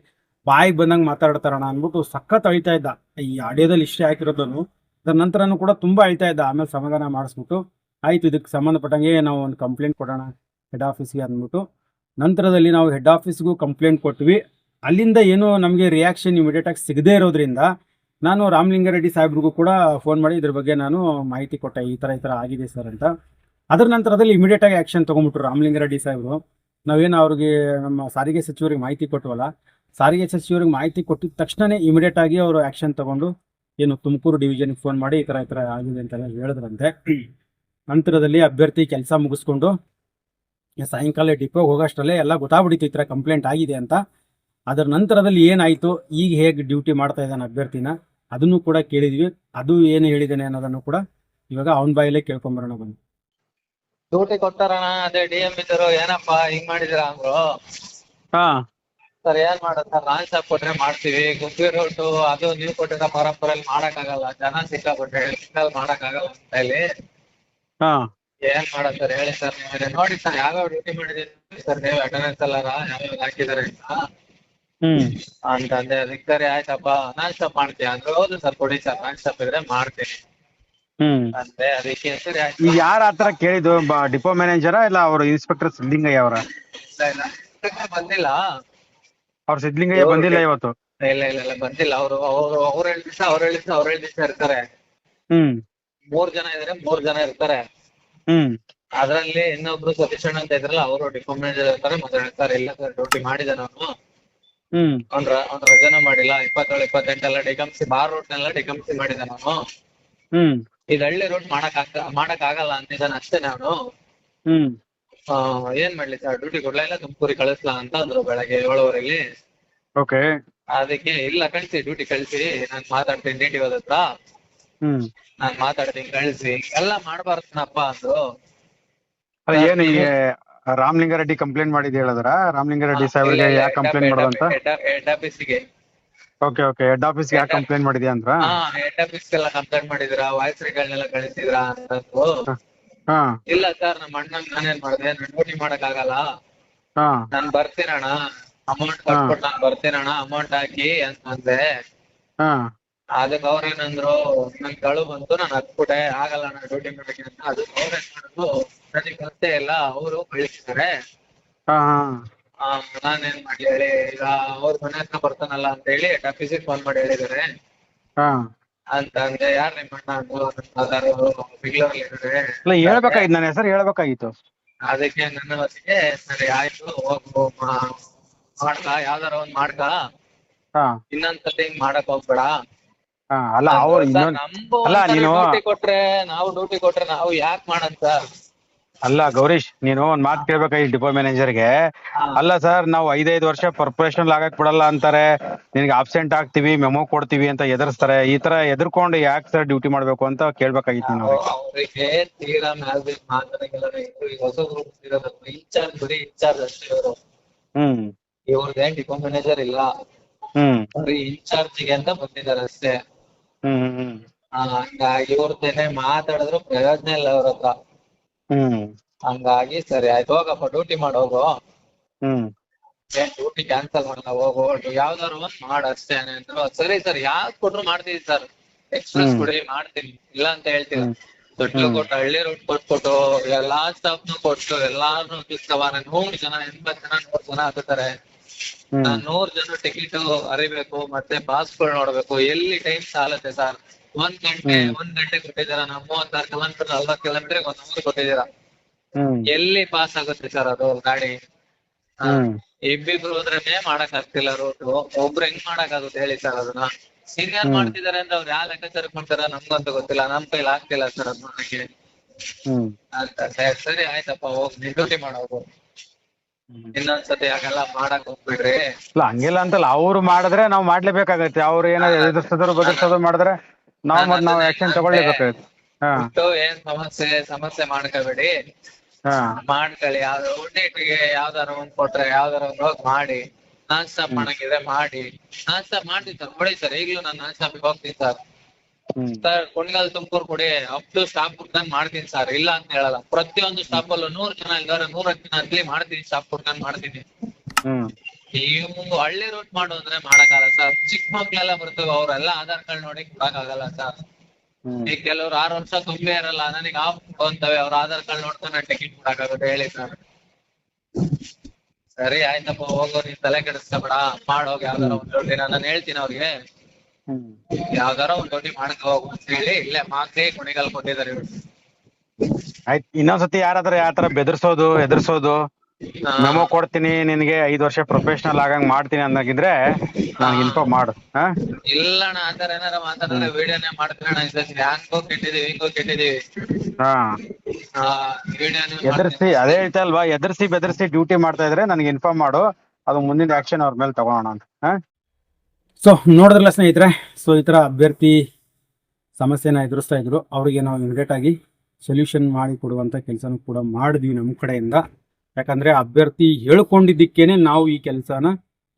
ಬಾಯಿಗೆ ಬಂದಂಗೆ ಮಾತಾಡ್ತಾರಣ ಅಂದ್ಬಿಟ್ಟು ಸಖತ್ ಅಳ್ತಾ ಇದ್ದ. ಈ ಆಡಿಯೋದಲ್ಲಿ ಇಷ್ಟೇ ಹಾಕಿರೋದನ್ನು. ಅದರ ನಂತರನೂ ಕೂಡ ತುಂಬ ಅಳ್ತಾ ಇದ್ದ. ಆಮೇಲೆ ಸಮಾಧಾನ ಮಾಡಿಸ್ಬಿಟ್ಟು, ಆಯ್ತು ಇದಕ್ಕೆ ಸಂಬಂಧಪಟ್ಟಂಗೆ ನಾವು ಒಂದು ಕಂಪ್ಲೇಂಟ್ ಕೊಡೋಣ ಹೆಡ್ ಆಫೀಸ್ಗೆ ಅಂದ್ಬಿಟ್ಟು. ನಂತರದಲ್ಲಿ ನಾವು ಹೆಡ್ ಆಫೀಸ್ಗೂ ಕಂಪ್ಲೇಂಟ್ ಕೊಟ್ವಿ. ಅಲ್ಲಿಂದ ಏನು ನಮಗೆ ರಿಯಾಕ್ಷನ್ ಇಮಿಡಿಯೇಟಾಗಿ ಸಿಗದೇ ಇರೋದ್ರಿಂದ, ನಾನು ರಾಮಲಿಂಗಾರೆಡ್ಡಿ ಸಾಹೇಬ್ರಿಗೂ ಕೂಡ ಫೋನ್ ಮಾಡಿ ಇದ್ರ ಬಗ್ಗೆ ನಾನು ಮಾಹಿತಿ ಕೊಟ್ಟೆ. ಈ ಥರ ಈ ಥರ ಆಗಿದೆ ಸರ್ ಅಂತ. ಅದರ ನಂತರದಲ್ಲಿ ಇಮಿಡಿಯೇಟಾಗಿ ಆ್ಯಕ್ಷನ್ ತೊಗೊಂಬಿಟ್ರು ರಾಮಲಿಂಗಾರೆಡ್ಡಿ ಸಾಹೇಬರು. ನಾವೇನು ಅವ್ರಿಗೆ ನಮ್ಮ ಸಾರಿಗೆ ಸಚಿವರಿಗೆ ಮಾಹಿತಿ ಕೊಟ್ಟವಲ್ಲ ಸಾರಿಗೆ ಸಚಿವರಿಗೆ ಮಾಹಿತಿ ಕೊಟ್ಟಿದ ತಕ್ಷಣನೇ ಇಮಿಡಿಯೇಟಾಗಿ ಅವರು ಆಕ್ಷನ್ ತಗೊಂಡು ಏನು ತುಮಕೂರು ಡಿವಿಷನ್ಗೆ ಫೋನ್ ಮಾಡಿ ಈ ಥರ ಈ ಥರ ಆಗಿದೆ ಅಂತೆಲ್ಲ ಹೇಳಿದ್ರಂತೆ. ನಂತರದಲ್ಲಿ ಅಭ್ಯರ್ಥಿ ಕೆಲಸ ಮುಗಿಸ್ಕೊಂಡು ಸಾಯಂಕಾಲ ಡಿಪೋಗೆ ಹೋಗೋಷ್ಟರಲ್ಲೇ ಎಲ್ಲ ಗೊತ್ತಾಗ್ಬಿಟ್ಟಿತ್ತು ಈ ಥರ ಕಂಪ್ಲೇಂಟ್ ಆಗಿದೆ ಅಂತ. ಅದರ ನಂತರದಲ್ಲಿ ಏನಾಯಿತು ಈಗ ಹೇಗೆ ಡ್ಯೂಟಿ ಮಾಡ್ತಾ ಇದ್ದಾನೆ ಅಭ್ಯರ್ಥಿನ ಅದನ್ನು ಕೂಡ ಕೇಳಿದ್ವಿ. ಅದು ಏನು ಹೇಳಿದ್ದಾನೆ ಅನ್ನೋದನ್ನು ಕೂಡ ಇವಾಗ ಅವನ ಬಾಯಲ್ಲೇ ಕೇಳ್ಕೊಂಬರೋಣ ಬಂದು ಡ್ಯೂಟಿ ಕೊಟ್ಟಾರಣ ಅದೇ ಡಿ ಎಂ ಇದ್ರು ಏನಪ್ಪಾ ಹಿಂಗ್ ಮಾಡಿದಿರ ಅಂದ್ರು? ಹಾ. ಸರ್ ಏನ್ ಮಾಡೋದ್ ಸರ್. ನಾನ್ ಸ್ಟಾಪ್ ಕೊಟ್ರೆ ಮಾಡ್ತೀವಿ. ಗುಬ್ಬಿ ರೋಟು ಅದು ನೀವು ಕೊಟ್ಟಿರೋ ಪರಂಪರೆಯಲ್ಲಿ ಮಾಡಕ್ ಆಗಲ್ಲ ಜನ ಸಿಕ್ಕಾಪಟ್ಟೆ ಹೇಳಿ ಮಾಡಕ್ ಆಗಲ್ಲ ಅಂತ ಹೇಳಿ. ಹಾ. ಏನ್ ಮಾಡೋದ್ ಸರ್? ಹೇಳಿ ಸರ್ ನೀವೇ. ನೋಡಿ ಸರ್ ಯಾವ್ಯಾವ ಡ್ಯೂಟಿ ಮಾಡಿದೀನಿ ಸರ್ ನೀವು. ಅಟೆಂಡೆನ್ಸ್ ಎಲ್ಲಾರ ಯಾವ್ಯಾವ ಹಾಕಿದಾರೆ ಅಂತ. ಹ್ಮ್. ಅಂತಂದೆ ಅದಕ್ಕೆ ಸರಿ ಆಯ್ತಪ್ಪ. ನಾನ್ ಸ್ಟಾಪ್ ಮಾಡ್ತೀಯ? ಅಂದ್ರೆ ಹೌದು ಸರ್ ಕೊಡಿ ಸರ್. ನಾನ್ ಸ್ಟಾಪ್ ಇದ್ರೆ ಮಾಡ್ತೀನಿ. ಹ್ಮ್. ಅಂದ್ರೆ ಅದಕ್ಕೆ ಸರಿ ಆಯ್ತು ಈಗ ಯಾರ ಹತ್ರ ಕೇಳಿದ್ದು? ಡಿಪೋ ಮ್ಯಾನೇಜರಾ ಇಲ್ಲ ಅವರು ಇನ್ಸ್ಪೆಕ್ಟರ್ ಸಿದ್ಲಿಂಗಯ್ಯ ಅವರ? ಇಲ್ಲ ಇಲ್ಲ. ಬಂದಿಲ್ಲ. ಅವ್ರ ಸಿದ್ಲಿಂಗಯ್ಯ ಬಂದಿಲ್ಲ ಇವತ್ತು. ಇಲ್ಲ ಇಲ್ಲ ಇಲ್ಲ ಬಂದಿಲ್ಲ. ಅವರು ಅವರು ಅವ್ರ ಏಳು ದಿವಸ ಅವ್ರ ಏಳು ದಿವಸ ಅವ್ರ ಏಳು ದಿವಸ ಇರ್ತಾರೆ. ಹ್ಮ್. ಮೂರ್ ಜನ ಇದಾರೆ ಮೂರ್ ಜನ ಇರ್ತಾರೆ. ಹ್ಮ್. ಅದ್ರಲ್ಲಿ ಇನ್ನೊಬ್ರು ಸತೀಶ್ ಅಣ್ಣ ಅಂತ ಇದ್ರಲ್ಲ ಅವರು ಡಿಪೋ ಮ್ಯಾನೇಜರ್ ಇರ್ತಾರೆ ಮತ್ತೆ ಹೇಳ್ತಾರೆ ಇಲ್ಲ ಸರ್ ಡ್ಯೂಟಿ ಮಾಡಿದೆ ನಾನು ಹ್ಮ್. ಅವ್ನ್ ರ- ಅವ್ನ್ ರಜನ ಮಾಡಿಲ್ಲ. ಇಪ್ಪತ್ತೇಳು ಇಪ್ಪತ್ತೆಂಟೆಲ್ಲ ಡಿಕಮ್ಸಿ ಬಾರ್ ರೂಟ್ ನೆಲ್ಲ ಡಿಕಮ್ಸಿ ಮಾಡಿದಾನೆ ಅವನು. ಹ್ಮ್. ಇದು ಹಳ್ಳಿ ರೂಟ್ ಮಾಡಕ್ ಆಗ ಮಾಡಕ್ ಆಗಲ್ಲ ಅಂತಿದ್ದಾನೆ ಅಷ್ಟೇ ಅವನು. ಹ್ಮ್. ಏನ್ ಮಾಡ್ಲಿ ಸರ್ ಡ್ಯೂಟಿ ಕೊಡ್ಲಾ ಇಲ್ಲ ತುಮಕೂರಿಗೆ ಕಳಿಸ್ಲಾ ಅಂತ ಅಂದ್ರು ಬೆಳಗ್ಗೆ ಏಳುವರೆಗೆ. ಓಕೆ ಅದಕ್ಕೆ ಇಲ್ಲ ಕಳ್ಸಿ ಡ್ಯೂಟಿ ಕಳ್ಸಿ. ನಾನ್ ಮಾತಾಡ್ತೀನಿ ಡಿ ಟಿ ಹತ್ರ. ಹ್ಮ್. ನಾನ್ ಮಾತಾಡ್ತೀನಿ ಕಳ್ಸಿ. ಎಲ್ಲ ಮಾಡ್ಬಾರ್ದನಪ್ಪ ಅಂದ್ರು. ಅದ ಏನು ರಾಮಲಿಂಗಾರೆಡ್ಡಿ ಕಂಪ್ಲೇಂಟ್ ಮಾಡಿದ್ ಹೇಳಿದ್ರ? ರಾಮಲಿಂಗಾರೆಡ್ಡಿ ಸಾಹೇಬ್ರಿಗೆ ಯಾಕೆ ಕಂಪ್ಲೇಂಟ್ ಮಾಡೋದಂತ? ಹೆಡ್ ಆಫೀಸಿಗೆ ಓಕೆ ಓಕೆ ಹೆಡ್ ಆಫೀಸ್ಗೆ ಯಾಕೆ ಕಂಪ್ಲೇಂಟ್ ಮಾಡಿದ್ಯಾ ಅಂತ ಹಾ ಹೆಡ್ ಆಫೀಸ್ಗೆಲ್ಲ ಕಂಪ್ಲೇಂಟ್ ಮಾಡಿದ್ರ? ಎಲ್ಲ ಕಳಿಸಿದ್ರ ಅಂತಂದ್ರು ಹಾ. ಇಲ್ಲ ಸರ್ ನಮ್ಮ ಅಣ್ಣನ್ ನಾನೇನ್ ಮಾಡ್ದೆ ನಾನ್ ಡ್ಯೂಟಿ ಮಾಡಕ್ ಆಗಲ್ಲ. ಹಾ. ನಾನ್ ಬರ್ತೀನಣ್ಣ. ಅಮೌಂಟ್ ಕಟ್ಬಿಟ್ಟು ನಾನ್ ಬರ್ತೀನಣ್ಣ. ಅಮೌಂಟ್ ಹಾಕಿ ಅಂತಂದೆ ಹಾ. ಅದಕ್ಕೆ ಅವ್ರೇನಂದ್ರು ನನ್ ಕಳು ಬಂತು ನಾನು ಹತ್ಬಿಟ್ಟೆ. ಆಗಲ್ಲ ನಾನು ಡ್ಯೂಟಿ ಮಾಡಕ್ಕೆ ಅಂತ. ಅದಕ್ಕೆ ಅವ್ರೇನ್ ಮಾಡಿದ್ರು ನನಗೆ ಗೊತ್ತೇ ಇಲ್ಲ ಅವರು ಕಳಿಸಿದ್ದಾರೆ. ಹಾ ಹಾ. ಆ, ನಾನೇನ್ ಮಾಡಿ ಹೇಳಿ ಈಗ ಅವ್ರ ಮನೆ ಹತ್ರ ಬರ್ತಾನಲ್ಲ ಅಂತ ಹೇಳಿ ಹೆಡ್ ಆಫೀಸಿಗೆ ಫೋನ್ ಮಾಡಿ ಹೇಳಿದಾರೆ ಹಾ. ಅಂತ ಅಂದ್ರೆ ಯಾರ್ ನಿಮ್ಮ ಇಲ್ಲ ಹೇಳ್ಬೇಕಾಗಿತ್ತು ನನ್ನ ಹೆಸರು ಹೇಳ್ಬೇಕಾಗಿತ್ತು. ಅದಕ್ಕೆ ನನ್ನ ಮತ್ತೆ ಸರಿ ಆಯ್ತು ಹೋಗು ಮಾಡ್ಕ ಯಾವ್ದಾರ ಒಂದ್ ಮಾಡ್ಕ. ಹಾ. ಇನ್ನೊಂದ್ಸತಿ ಹಿಂಗ್ ಮಾಡಕ್ ಹೋಗ್ಬೇಡ. ಹಾ ಅಲ್ಲ ಅವ್ರು ಇನ್ನೊಂದ್ ಅಲ್ಲ, ನೀನು- ಡ್ಯೂಟಿ ಕೊಟ್ರೆ ನಾವು ಡ್ಯೂಟಿ ಕೊಟ್ರೆ ನಾವು ಯಾಕೆ ಮಾಡೋಣ ಸರ್ ಅಲ್ಲ ಗೌರೀಶ್ ನೀನು ಒಂದ್ ಮಾತು ಕೇಳ್ಬೇಕಾಗಿ ಡಿಪೋ ಮ್ಯಾನೇಜರ್ಗೆ ಅಲ್ಲ ಸರ್ ನಾವು ಐದೈದು ವರ್ಷ ಪ್ರೊಫೆಷನಲ್ ಆಗಕ್ ಬಿಡಲ್ಲ ಅಂತಾರೆ. ನಿನ್ಗೆ ಆಬ್ಸೆಂಟ್ ಆಗ್ತೀವಿ ಮೆಮೊ ಕೊಡ್ತೀವಿ ಅಂತ ಎದುರಿಸ್ತಾರೆ. ಈ ತರ ಎದುರ್ಕೊಂಡು ಯಾಕೆ ಸರ್ ಡ್ಯೂಟಿ ಮಾಡ್ಬೇಕು ಅಂತ ಕೇಳ್ಬೇಕಾಗಿತ್ತು ನೀನು ಅವ್ರಿಗೆ ಅವರಿಗೆ ತೀರಾ ಮ್ಯಾಲ್ ಮಾತಾಡಂಗಿಲ್ಲ ಇವ್ರು ಈಗ ಹೊಸ ಗ್ರೂಪ್ ಇನ್ಚಾರ್ಜ್ ಬರೀ ಇನ್ಚಾರ್ಜ್ ಅಷ್ಟೇ ಇವರು ಹ್ಮ್. ಇವ್ರದ್ದೇನ್ ಡಿಪೋ ಮ್ಯಾನೇಜರ್ ಇಲ್ಲ. ಹ್ಮ್. ಬರೀ ಅಂತ ಬಂದಿದ್ದಾರೆ ಅಷ್ಟೇ. ಹ್ಮ್ ಹ್ಮ್ ಆ, ಹಂಗಾಗಿ ಇವ್ರದ್ದೇನೆ ಮಾತಾಡಿದ್ರು ಪ್ರಯೋಜನ ಇಲ್ಲ ಅವ್ರ ಹತ್ರ. ಹ್ಮ್. ಹಂಗಾಗಿ ಸರಿ ಆಯ್ತು ಹೋಗಪ್ಪ ಡ್ಯೂಟಿ ಮಾಡೋಗು ಹ್ಮ್. ಏನ್ ಡ್ಯೂಟಿ ಕ್ಯಾನ್ಸಲ್ ಮಾಡಲ್ಲ ಹೋಗು ಯಾವ್ದಾದ್ರು ಒಂದ್ ಮಾಡು ಅಷ್ಟೇ ಅಂದ್ರು ಸರಿ ಸರ್ ಯಾವ್ದ್ ಕೊಟ್ರು ಮಾಡ್ತೀನಿ ಸರ್ ಎಕ್ಸ್ಪ್ರೆಸ್ ಕೊಡಿ ಮಾಡ್ತೀನಿ. ಇಲ್ಲ ಅಂತ ಹೇಳ್ತೀನಿ ದೊಡ್ಡ ಕೊಟ್ಟು ಹಳ್ಳಿ ರೋಡ್ ಕೊಟ್ಬಿಟ್ಟು ಎಲ್ಲಾ ಸ್ಟಾಫ್ನು ಕೊಟ್ಟು ಎಲ್ಲಾರ್ನು ನಾನ್ ನೂರ್ ಜನ ಎಂಬತ್ ಜನ ನೂರ್ ಜನ ಹಾಕುತ್ತಾರೆ. ನಾನ್ ನೂರ್ ಜನ ಟಿಕೆಟ್ ಅರಿಬೇಕು ಮತ್ತೆ ಪಾಸ್ಗಳು ನೋಡ್ಬೇಕು ಎಲ್ಲಿ ಟೈಮ್ ಸಾಲತ್ತೆ ಸರ್ ಒಂದ್ ಗಂಟೆ. ಒಂದ್ ಗಂಟೆ ಕೊಟ್ಟಿದ್ದೀರಾ ನಾವು? ಮೂವತ್ತಾರು ಕಿಲೋಮೀಟರ್ ನಲ್ವತ್ತು ಕಿಲೋಮೀಟರ್ ಒಂದ್ ಅವರ್ ಕೊಟ್ಟಿದ್ದೀರಾ? ಎಲ್ಲಿ ಪಾಸ್ ಆಗುತ್ತೆ ಸರ್ ಅದು ಗಾಡಿ? ಇಬ್ಬಿಬ್ರು ಹೋದ್ರೇನೆ ಮಾಡಕ್ ಆಗ್ತಿಲ್ಲ ರೋಡ್ ಒಬ್ರು ಹೆಂಗ್ ಮಾಡಕ್ ಆಗುತ್ತೆ ಹೇಳಿ ಸರ್ ಅದನ್ನ? ಹ್ಮ್. ಮಾಡ್ತಿದಾರೆ ಅಂತ ಅವ್ರು ಯಾವ ಲೆಕ್ಕಾಚಾರ ಮಾಡ್ತಾರ ನಮ್ಗಂತೂ ಗೊತ್ತಿಲ್ಲ. ನಮ್ ಕೈಲಿ ಆಗ್ತಿಲ್ಲ ಸರ್ ಅದ್ ಮಾಡಕ್ಕೆ. ಸರಿ, ಸರಿ ಆಯ್ತಪ್ಪ ಹೋಗ್ ಡ್ಯೂಟಿ ಮಾಡೋದು ಇನ್ನೊಂದ್ಸತಿ ಹಾಗೆಲ್ಲ ಮಾಡಕ್ ಹೋಗ್ಬಿಡ್ರಿ. ಇಲ್ಲ ಹಂಗಿಲ್ಲ ಅಂತಲ್ಲ ಅವ್ರು ಮಾಡಿದ್ರೆ ನಾವು ಮಾಡ್ಲೇಬೇಕಾಗತ್ತೆ. ಅವ್ರು ಏನಾದ್ರು ಎದುರಿಸೋದ್ರು ಮಾಡಿದ್ರೆ. ನಾವು ಮತ್ ನಾವು ಆಕ್ಷನ್ ಹಾ. ಬಿಟ್ಟು ಏನ್ ಸಮಸ್ಯೆ ಸಮಸ್ಯೆ ಮಾಡ್ಕೋಬೇಡಿ. ಹಾ. ಮಾಡ್ಕೊಳ್ಳಿ. ಯಾವ್ದು ಊಟಕ್ಕೆ ಯಾವ್ದಾರ ಒಂದ್ ಕೊಟ್ರೆ ಯಾವ್ದಾರ ಒಂದ್ ಹೋಗಿ ಮಾಡಿ ನಾನ್ ಸ್ಟಾಪ್ ಮಾಡಂಗಿದ್ರೆ ಮಾಡಿ ನಾನ್ ಸ್ಟಾಪ್ ಮಾಡ್ತೀನಿ ಸರ್ ಕೊಡಿ ಸರ್ ಈಗಲೂ ನಾನು ನಾನ್ ಸ್ಟಾಪ್ ಹೋಗ್ತೀನಿ ಸರ್ ಹ್ಮ್ ಸರ್ ಕುಣಿಗಲ್ ತುಮಕೂರು ಕೊಡಿ ಅಪ್ ಟು ಸ್ಟಾಪ್ ಹುಡ್ಕನ್ ಮಾಡ್ತೀನಿ ಸರ್ ಇಲ್ಲ ಅಂತ ಹೇಳಲ್ಲ ಪ್ರತಿಯೊಂದು ಸ್ಟಾಪ್ ಅಲ್ಲೂ ನೂರ್ ಜನ ಇಲ್ದಾರೆ ನೂರ ಜನ ಅಲ್ಲಿ ಮಾಡ್ತೀನಿ ಸ್ಟಾಪ್ ಹುಡ್ಕನ್ ಮಾಡ್ತೀನಿ ಹ್ಮ್ ನೀವು ಹಳ್ಳಿ ರೂಟ್ ಮಾಡು ಅಂದ್ರೆ ಮಾಡಕ್ಕಾಗಲ್ಲ ಸರ್ ಚಿಕ್ಕ ಮಕ್ಳೆಲ್ಲ ಬರ್ತವೆ ಅವ್ರೆಲ್ಲ ಆಧಾರ್ ಕಾರ್ಡ್ ನೋಡಿ ಕೊಡಕ್ಕಾಗಲ್ಲ ಸರ್ ಈಗ ಕೆಲವ್ರು ಆರು ವರ್ಷ ತುಂಬೇ ಇರಲ್ಲ ನನಗೆ ಆಫ್ ಅಂತವೆ ಅವ್ರ ಆಧಾರ್ ಕಾರ್ಡ್ ನೋಡ್ತಾನೆ ಟಿಕೆಟ್ ಕೊಡಕ್ಕಾಗುತ್ತೆ ಹೇಳಿ ಸರ್ ಸರಿ ಆಯ್ತಪ್ಪ ಹೋಗೋ ನೀನ್ ತಲೆ ಕೆಡಿಸ್ಕೊಬೇಡ. ಮಾಡೋಗಿ ಯಾವ್ದಾರ ಒಂದ್ ಡ್ಯೂಟಿ ನಾನು ಹೇಳ್ತೀನಿ ಅವ್ರಿಗೆ. ಯಾವ್ದಾರ ಒಂದ್ ಡ್ಯೂಟಿ ಮಾಡಕ್ ಹೋಗು ಅಂತ ಹೇಳಿ ಇಲ್ಲೇ ಮಾತ್ರ ಕುಣಿಗಲ್ ಕೊಟ್ಟಿದ್ದಾರೆ ಇವ್ರು. ಆಯ್ತ್ ಇನ್ನೊಂದ್ಸತಿ ಯಾರಾದ್ರೂ ಯಾವ ತರ ಬೆದರ್ಸೋದು ಎದುರ್ಸೋದು ಮೆಮೊ ಕೊಡ್ತೀನಿ ನಿನಗೆ ಐದು ವರ್ಷ ಪ್ರೊಫೆಷನಲ್ ಆಗಂಗ್ ಮಾಡ್ತೀನಿ ಅಂದಾಗಿದ್ರೆ ನನಗೆ ಇನ್ಫಾರ್ಮ್ ಮಾಡು ಹಾ? ಇಲ್ಲ ಅಣ್ಣ ಆತರ ಏನಾರ ಮಾತಾಡಿದ್ರೆ ವಿಡಿಯೋನೇ ಹ್ಯಾಂಗೋ ಕೆಟ್ಟಿದೀವಿ ಹಿಂಗೋ ಕೆಟ್ಟಿದೀವಿ. ಹಾ. ಆ ವಿಡಿಯೋನೇ ಎದುರಿಸಿ ಅದೇ ಹೇಳ್ತಾ ಅಲ್ವಾ ಎದರ್ಸಿ ಬೆದರ್ಸಿ ಡ್ಯೂಟಿ ಮಾಡ್ತಾ ಇದ್ರೆ ನನಗೆ ಇನ್ಫಾರ್ಮ್ ಮಾಡು ಅದು ಮುಂದಿನ ಆಕ್ಷನ್ ಅವ್ರ ಮೇಲೆ ತಗೊಳೋಣ ಅಂತ ಹಾ? ಸೊ ನೋಡಿದ್ರಲ್ಲ ಸ್ನೇಹಿತರೆ ಸೊ ಈ ತರ ಅಭ್ಯರ್ಥಿ ಸಮಸ್ಯೆನ ಎದುರಿಸ್ತಾ ಇದ್ರು ಅವರಿಗೆ ನಾವು ಇಮಿಡಿಯೇಟ್ ಆಗಿ ಸೊಲ್ಯೂಷನ್ ಮಾಡಿ ಕೊಡುವಂತ ಕೆಲಸನೂ ಕೂಡ ಮಾಡಿದ್ವಿ ನಮ್ಮ ಕಡೆಯಿಂದ. ಯಾಕಂದರೆ ಅಭ್ಯರ್ಥಿ ಹೇಳ್ಕೊಂಡಿದ್ದಕ್ಕೇನೆ ನಾವು ಈ ಕೆಲಸನ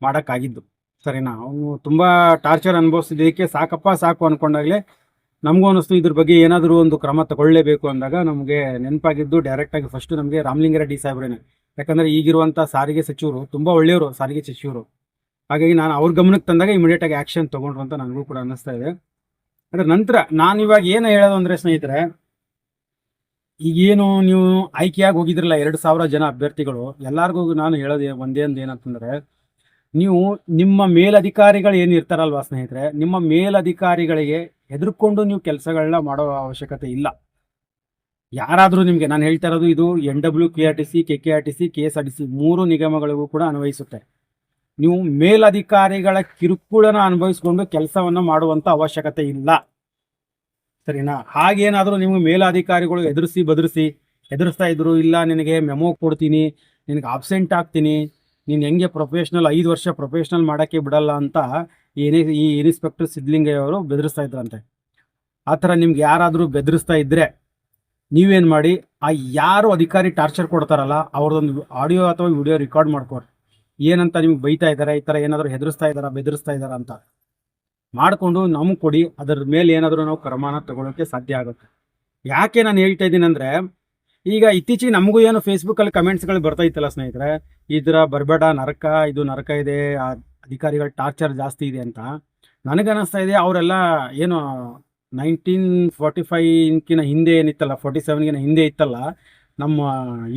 ಮಾಡೋಕ್ಕಾಗಿದ್ದು. ಸರಿನಾ? ಅವನು ತುಂಬ ಟಾರ್ಚರ್ ಅನುಭವಿಸಿದ್ದಕ್ಕೆ ಸಾಕಪ್ಪ, ಸಾಕು ಅಂದ್ಕೊಂಡಾಗಲೇ ನಮಗೂ ಅನಿಸ್ತು ಇದ್ರ ಬಗ್ಗೆ ಏನಾದರೂ ಒಂದು ಕ್ರಮ ತಗೊಳ್ಳೇಬೇಕು ಅಂದಾಗ ನಮಗೆ ನೆನಪಾಗಿದ್ದು ಡೈರೆಕ್ಟಾಗಿ ಫಸ್ಟು ನಮಗೆ ರಾಮಲಿಂಗರೆಡ್ಡಿ ಸಾಹೇಬ್ರೇನೆ. ಯಾಕಂದರೆ ಈಗಿರುವಂಥ ಸಾರಿಗೆ ಸಚಿವರು, ತುಂಬ ಒಳ್ಳೆಯವರು ಸಾರಿಗೆ ಸಚಿವರು. ಹಾಗಾಗಿ ನಾನು ಅವ್ರ ಗಮನಕ್ಕೆ ತಂದಾಗ ಇಮಿಡಿಯೇಟ್ ಆಗಿ ಆಕ್ಷನ್ ತಗೊಂಡ್ರು ಅಂತ ನನಗೂ ಕೂಡ ಅನ್ನಿಸ್ತಾ ಇದೆ. ಅದರ ನಂತರ ನಾನು ಇವಾಗ ಏನು ಹೇಳೋದು ಅಂದರೆ ಸ್ನೇಹಿತರೆ ಈಗೇನು ನೀವು ಆಯ್ಕೆಯಾಗಿ ಹೋಗಿದ್ರಲ್ಲ ಎರಡು ಸಾವಿರ ಜನ ಅಭ್ಯರ್ಥಿಗಳು, ಎಲ್ಲರಿಗೂ ನಾನು ಹೇಳೋದು ಒಂದೇ ಒಂದು ಏನಂತಂದ್ರೆ, ನೀವು ನಿಮ್ಮ ಮೇಲಧಿಕಾರಿಗಳು ಏನು ಇರ್ತಾರಲ್ವಾ ಸ್ನೇಹಿತರೆ, ನಿಮ್ಮ ಮೇಲಧಿಕಾರಿಗಳಿಗೆ ಹೆದರ್ಕೊಂಡು ನೀವು ಕೆಲಸಗಳನ್ನ ಮಾಡೋ ಅವಶ್ಯಕತೆ ಇಲ್ಲ. ಯಾರಾದರೂ ನಿಮಗೆ, ನಾನು ಹೇಳ್ತಾ ಇರೋದು ಇದು N W K R T C K K R T C K S R T C ಮೂರು ನಿಗಮಗಳಿಗೂ ಕೂಡ ಅನ್ವಯಿಸುತ್ತೆ. ನೀವು ಮೇಲಧಿಕಾರಿಗಳ ಕಿರುಕುಳನ ಅನುಭವಿಸ್ಕೊಂಡು ಕೆಲಸವನ್ನು ಮಾಡುವಂಥ ಅವಶ್ಯಕತೆ ಇಲ್ಲ. ಸರಿನಾ? ಹಾಗೇನಾದರೂ ನಿಮ್ಗೆ ಮೇಲಾಧಿಕಾರಿಗಳು ಎದುರಿಸಿ ಬದರಿಸಿ, ಎದುರಿಸ್ತಾ ಇದ್ರು ಇಲ್ಲ, ನಿನಗೆ ಮೆಮೊ ಕೊಡ್ತೀನಿ, ನಿನಗೆ ಆಬ್ಸೆಂಟ್ ಆಗ್ತೀನಿ, ನೀನು ಹೆಂಗೆ ಪ್ರೊಫೆಷ್ನಲ್ ಐದು ವರ್ಷ ಪ್ರೊಫೆಷ್ನಲ್ ಮಾಡೋಕ್ಕೆ ಬಿಡಲ್ಲ ಅಂತ ಏನೇ ಈ ಇನ್ಸ್ಪೆಕ್ಟರ್ ಸಿದ್ಲಿಂಗಯ್ಯ ಅವರು ಬೆದರಿಸ್ತಾ ಇದ್ರಂತೆ. ಆ ಥರ ನಿಮ್ಗೆ ಯಾರಾದರೂ ಬೆದರಿಸ್ತಾ ಇದ್ದರೆ ನೀವೇನು ಮಾಡಿ? ಆ ಯಾರು ಅಧಿಕಾರಿ ಟಾರ್ಚರ್ ಕೊಡ್ತಾರಲ್ಲ ಅವ್ರದ್ದೊಂದು ಆಡಿಯೋ ಅಥವಾ ವಿಡಿಯೋ ರೆಕಾರ್ಡ್ ಮಾಡ್ಕೊಡ್ರಿ ಏನಂತ ನಿಮ್ಗೆ ಬೈತಾ ಇದ್ದಾರೆ, ಈ ಥರ ಏನಾದರೂ ಹೆದರಿಸ್ತಾ ಇದ್ದಾರಾ, ಬೆದರಿಸ್ತಾ ಇದ್ದಾರಾ ಅಂತ. ಮಾಡಿಕೊಂಡು ನಮ್ಗೆ ಕೊಡಿ, ಅದರ ಮೇಲೆ ಏನಾದರೂ ನಾವು ಕ್ರಮನ ತಗೊಳ್ಳೋಕ್ಕೆ ಸಾಧ್ಯ ಆಗುತ್ತೆ. ಯಾಕೆ ನಾನು ಹೇಳ್ತಾ ಇದ್ದೀನಿ ಅಂದರೆ, ಈಗ ಇತ್ತೀಚೆಗೆ ನಮಗೂ ಏನು ಫೇಸ್ಬುಕ್ಕಲ್ಲಿ ಕಮೆಂಟ್ಸ್ಗಳು ಬರ್ತಾ ಇತ್ತಲ್ಲ ಸ್ನೇಹಿತರೆ ಥರ ಬರಬೇಡ, ನರಕ, ಇದು ನರಕ ಇದೆ, ಆ ಅಧಿಕಾರಿಗಳ ಟಾರ್ಚರ್ ಜಾಸ್ತಿ ಇದೆ ಅಂತ. ನನಗನ್ನಿಸ್ತಾ ಇದೆ ಅವರೆಲ್ಲ ಏನು ನೈನ್ಟೀನ್ ಫಾರ್ಟಿ ಫೈವ್ಕಿನ ಹಿಂದೆ ಏನಿತ್ತಲ್ಲ ಫಾರ್ಟಿ ಸೆವೆನ್ಗಿನ ಹಿಂದೆ ಇತ್ತಲ್ಲ, ನಮ್ಮ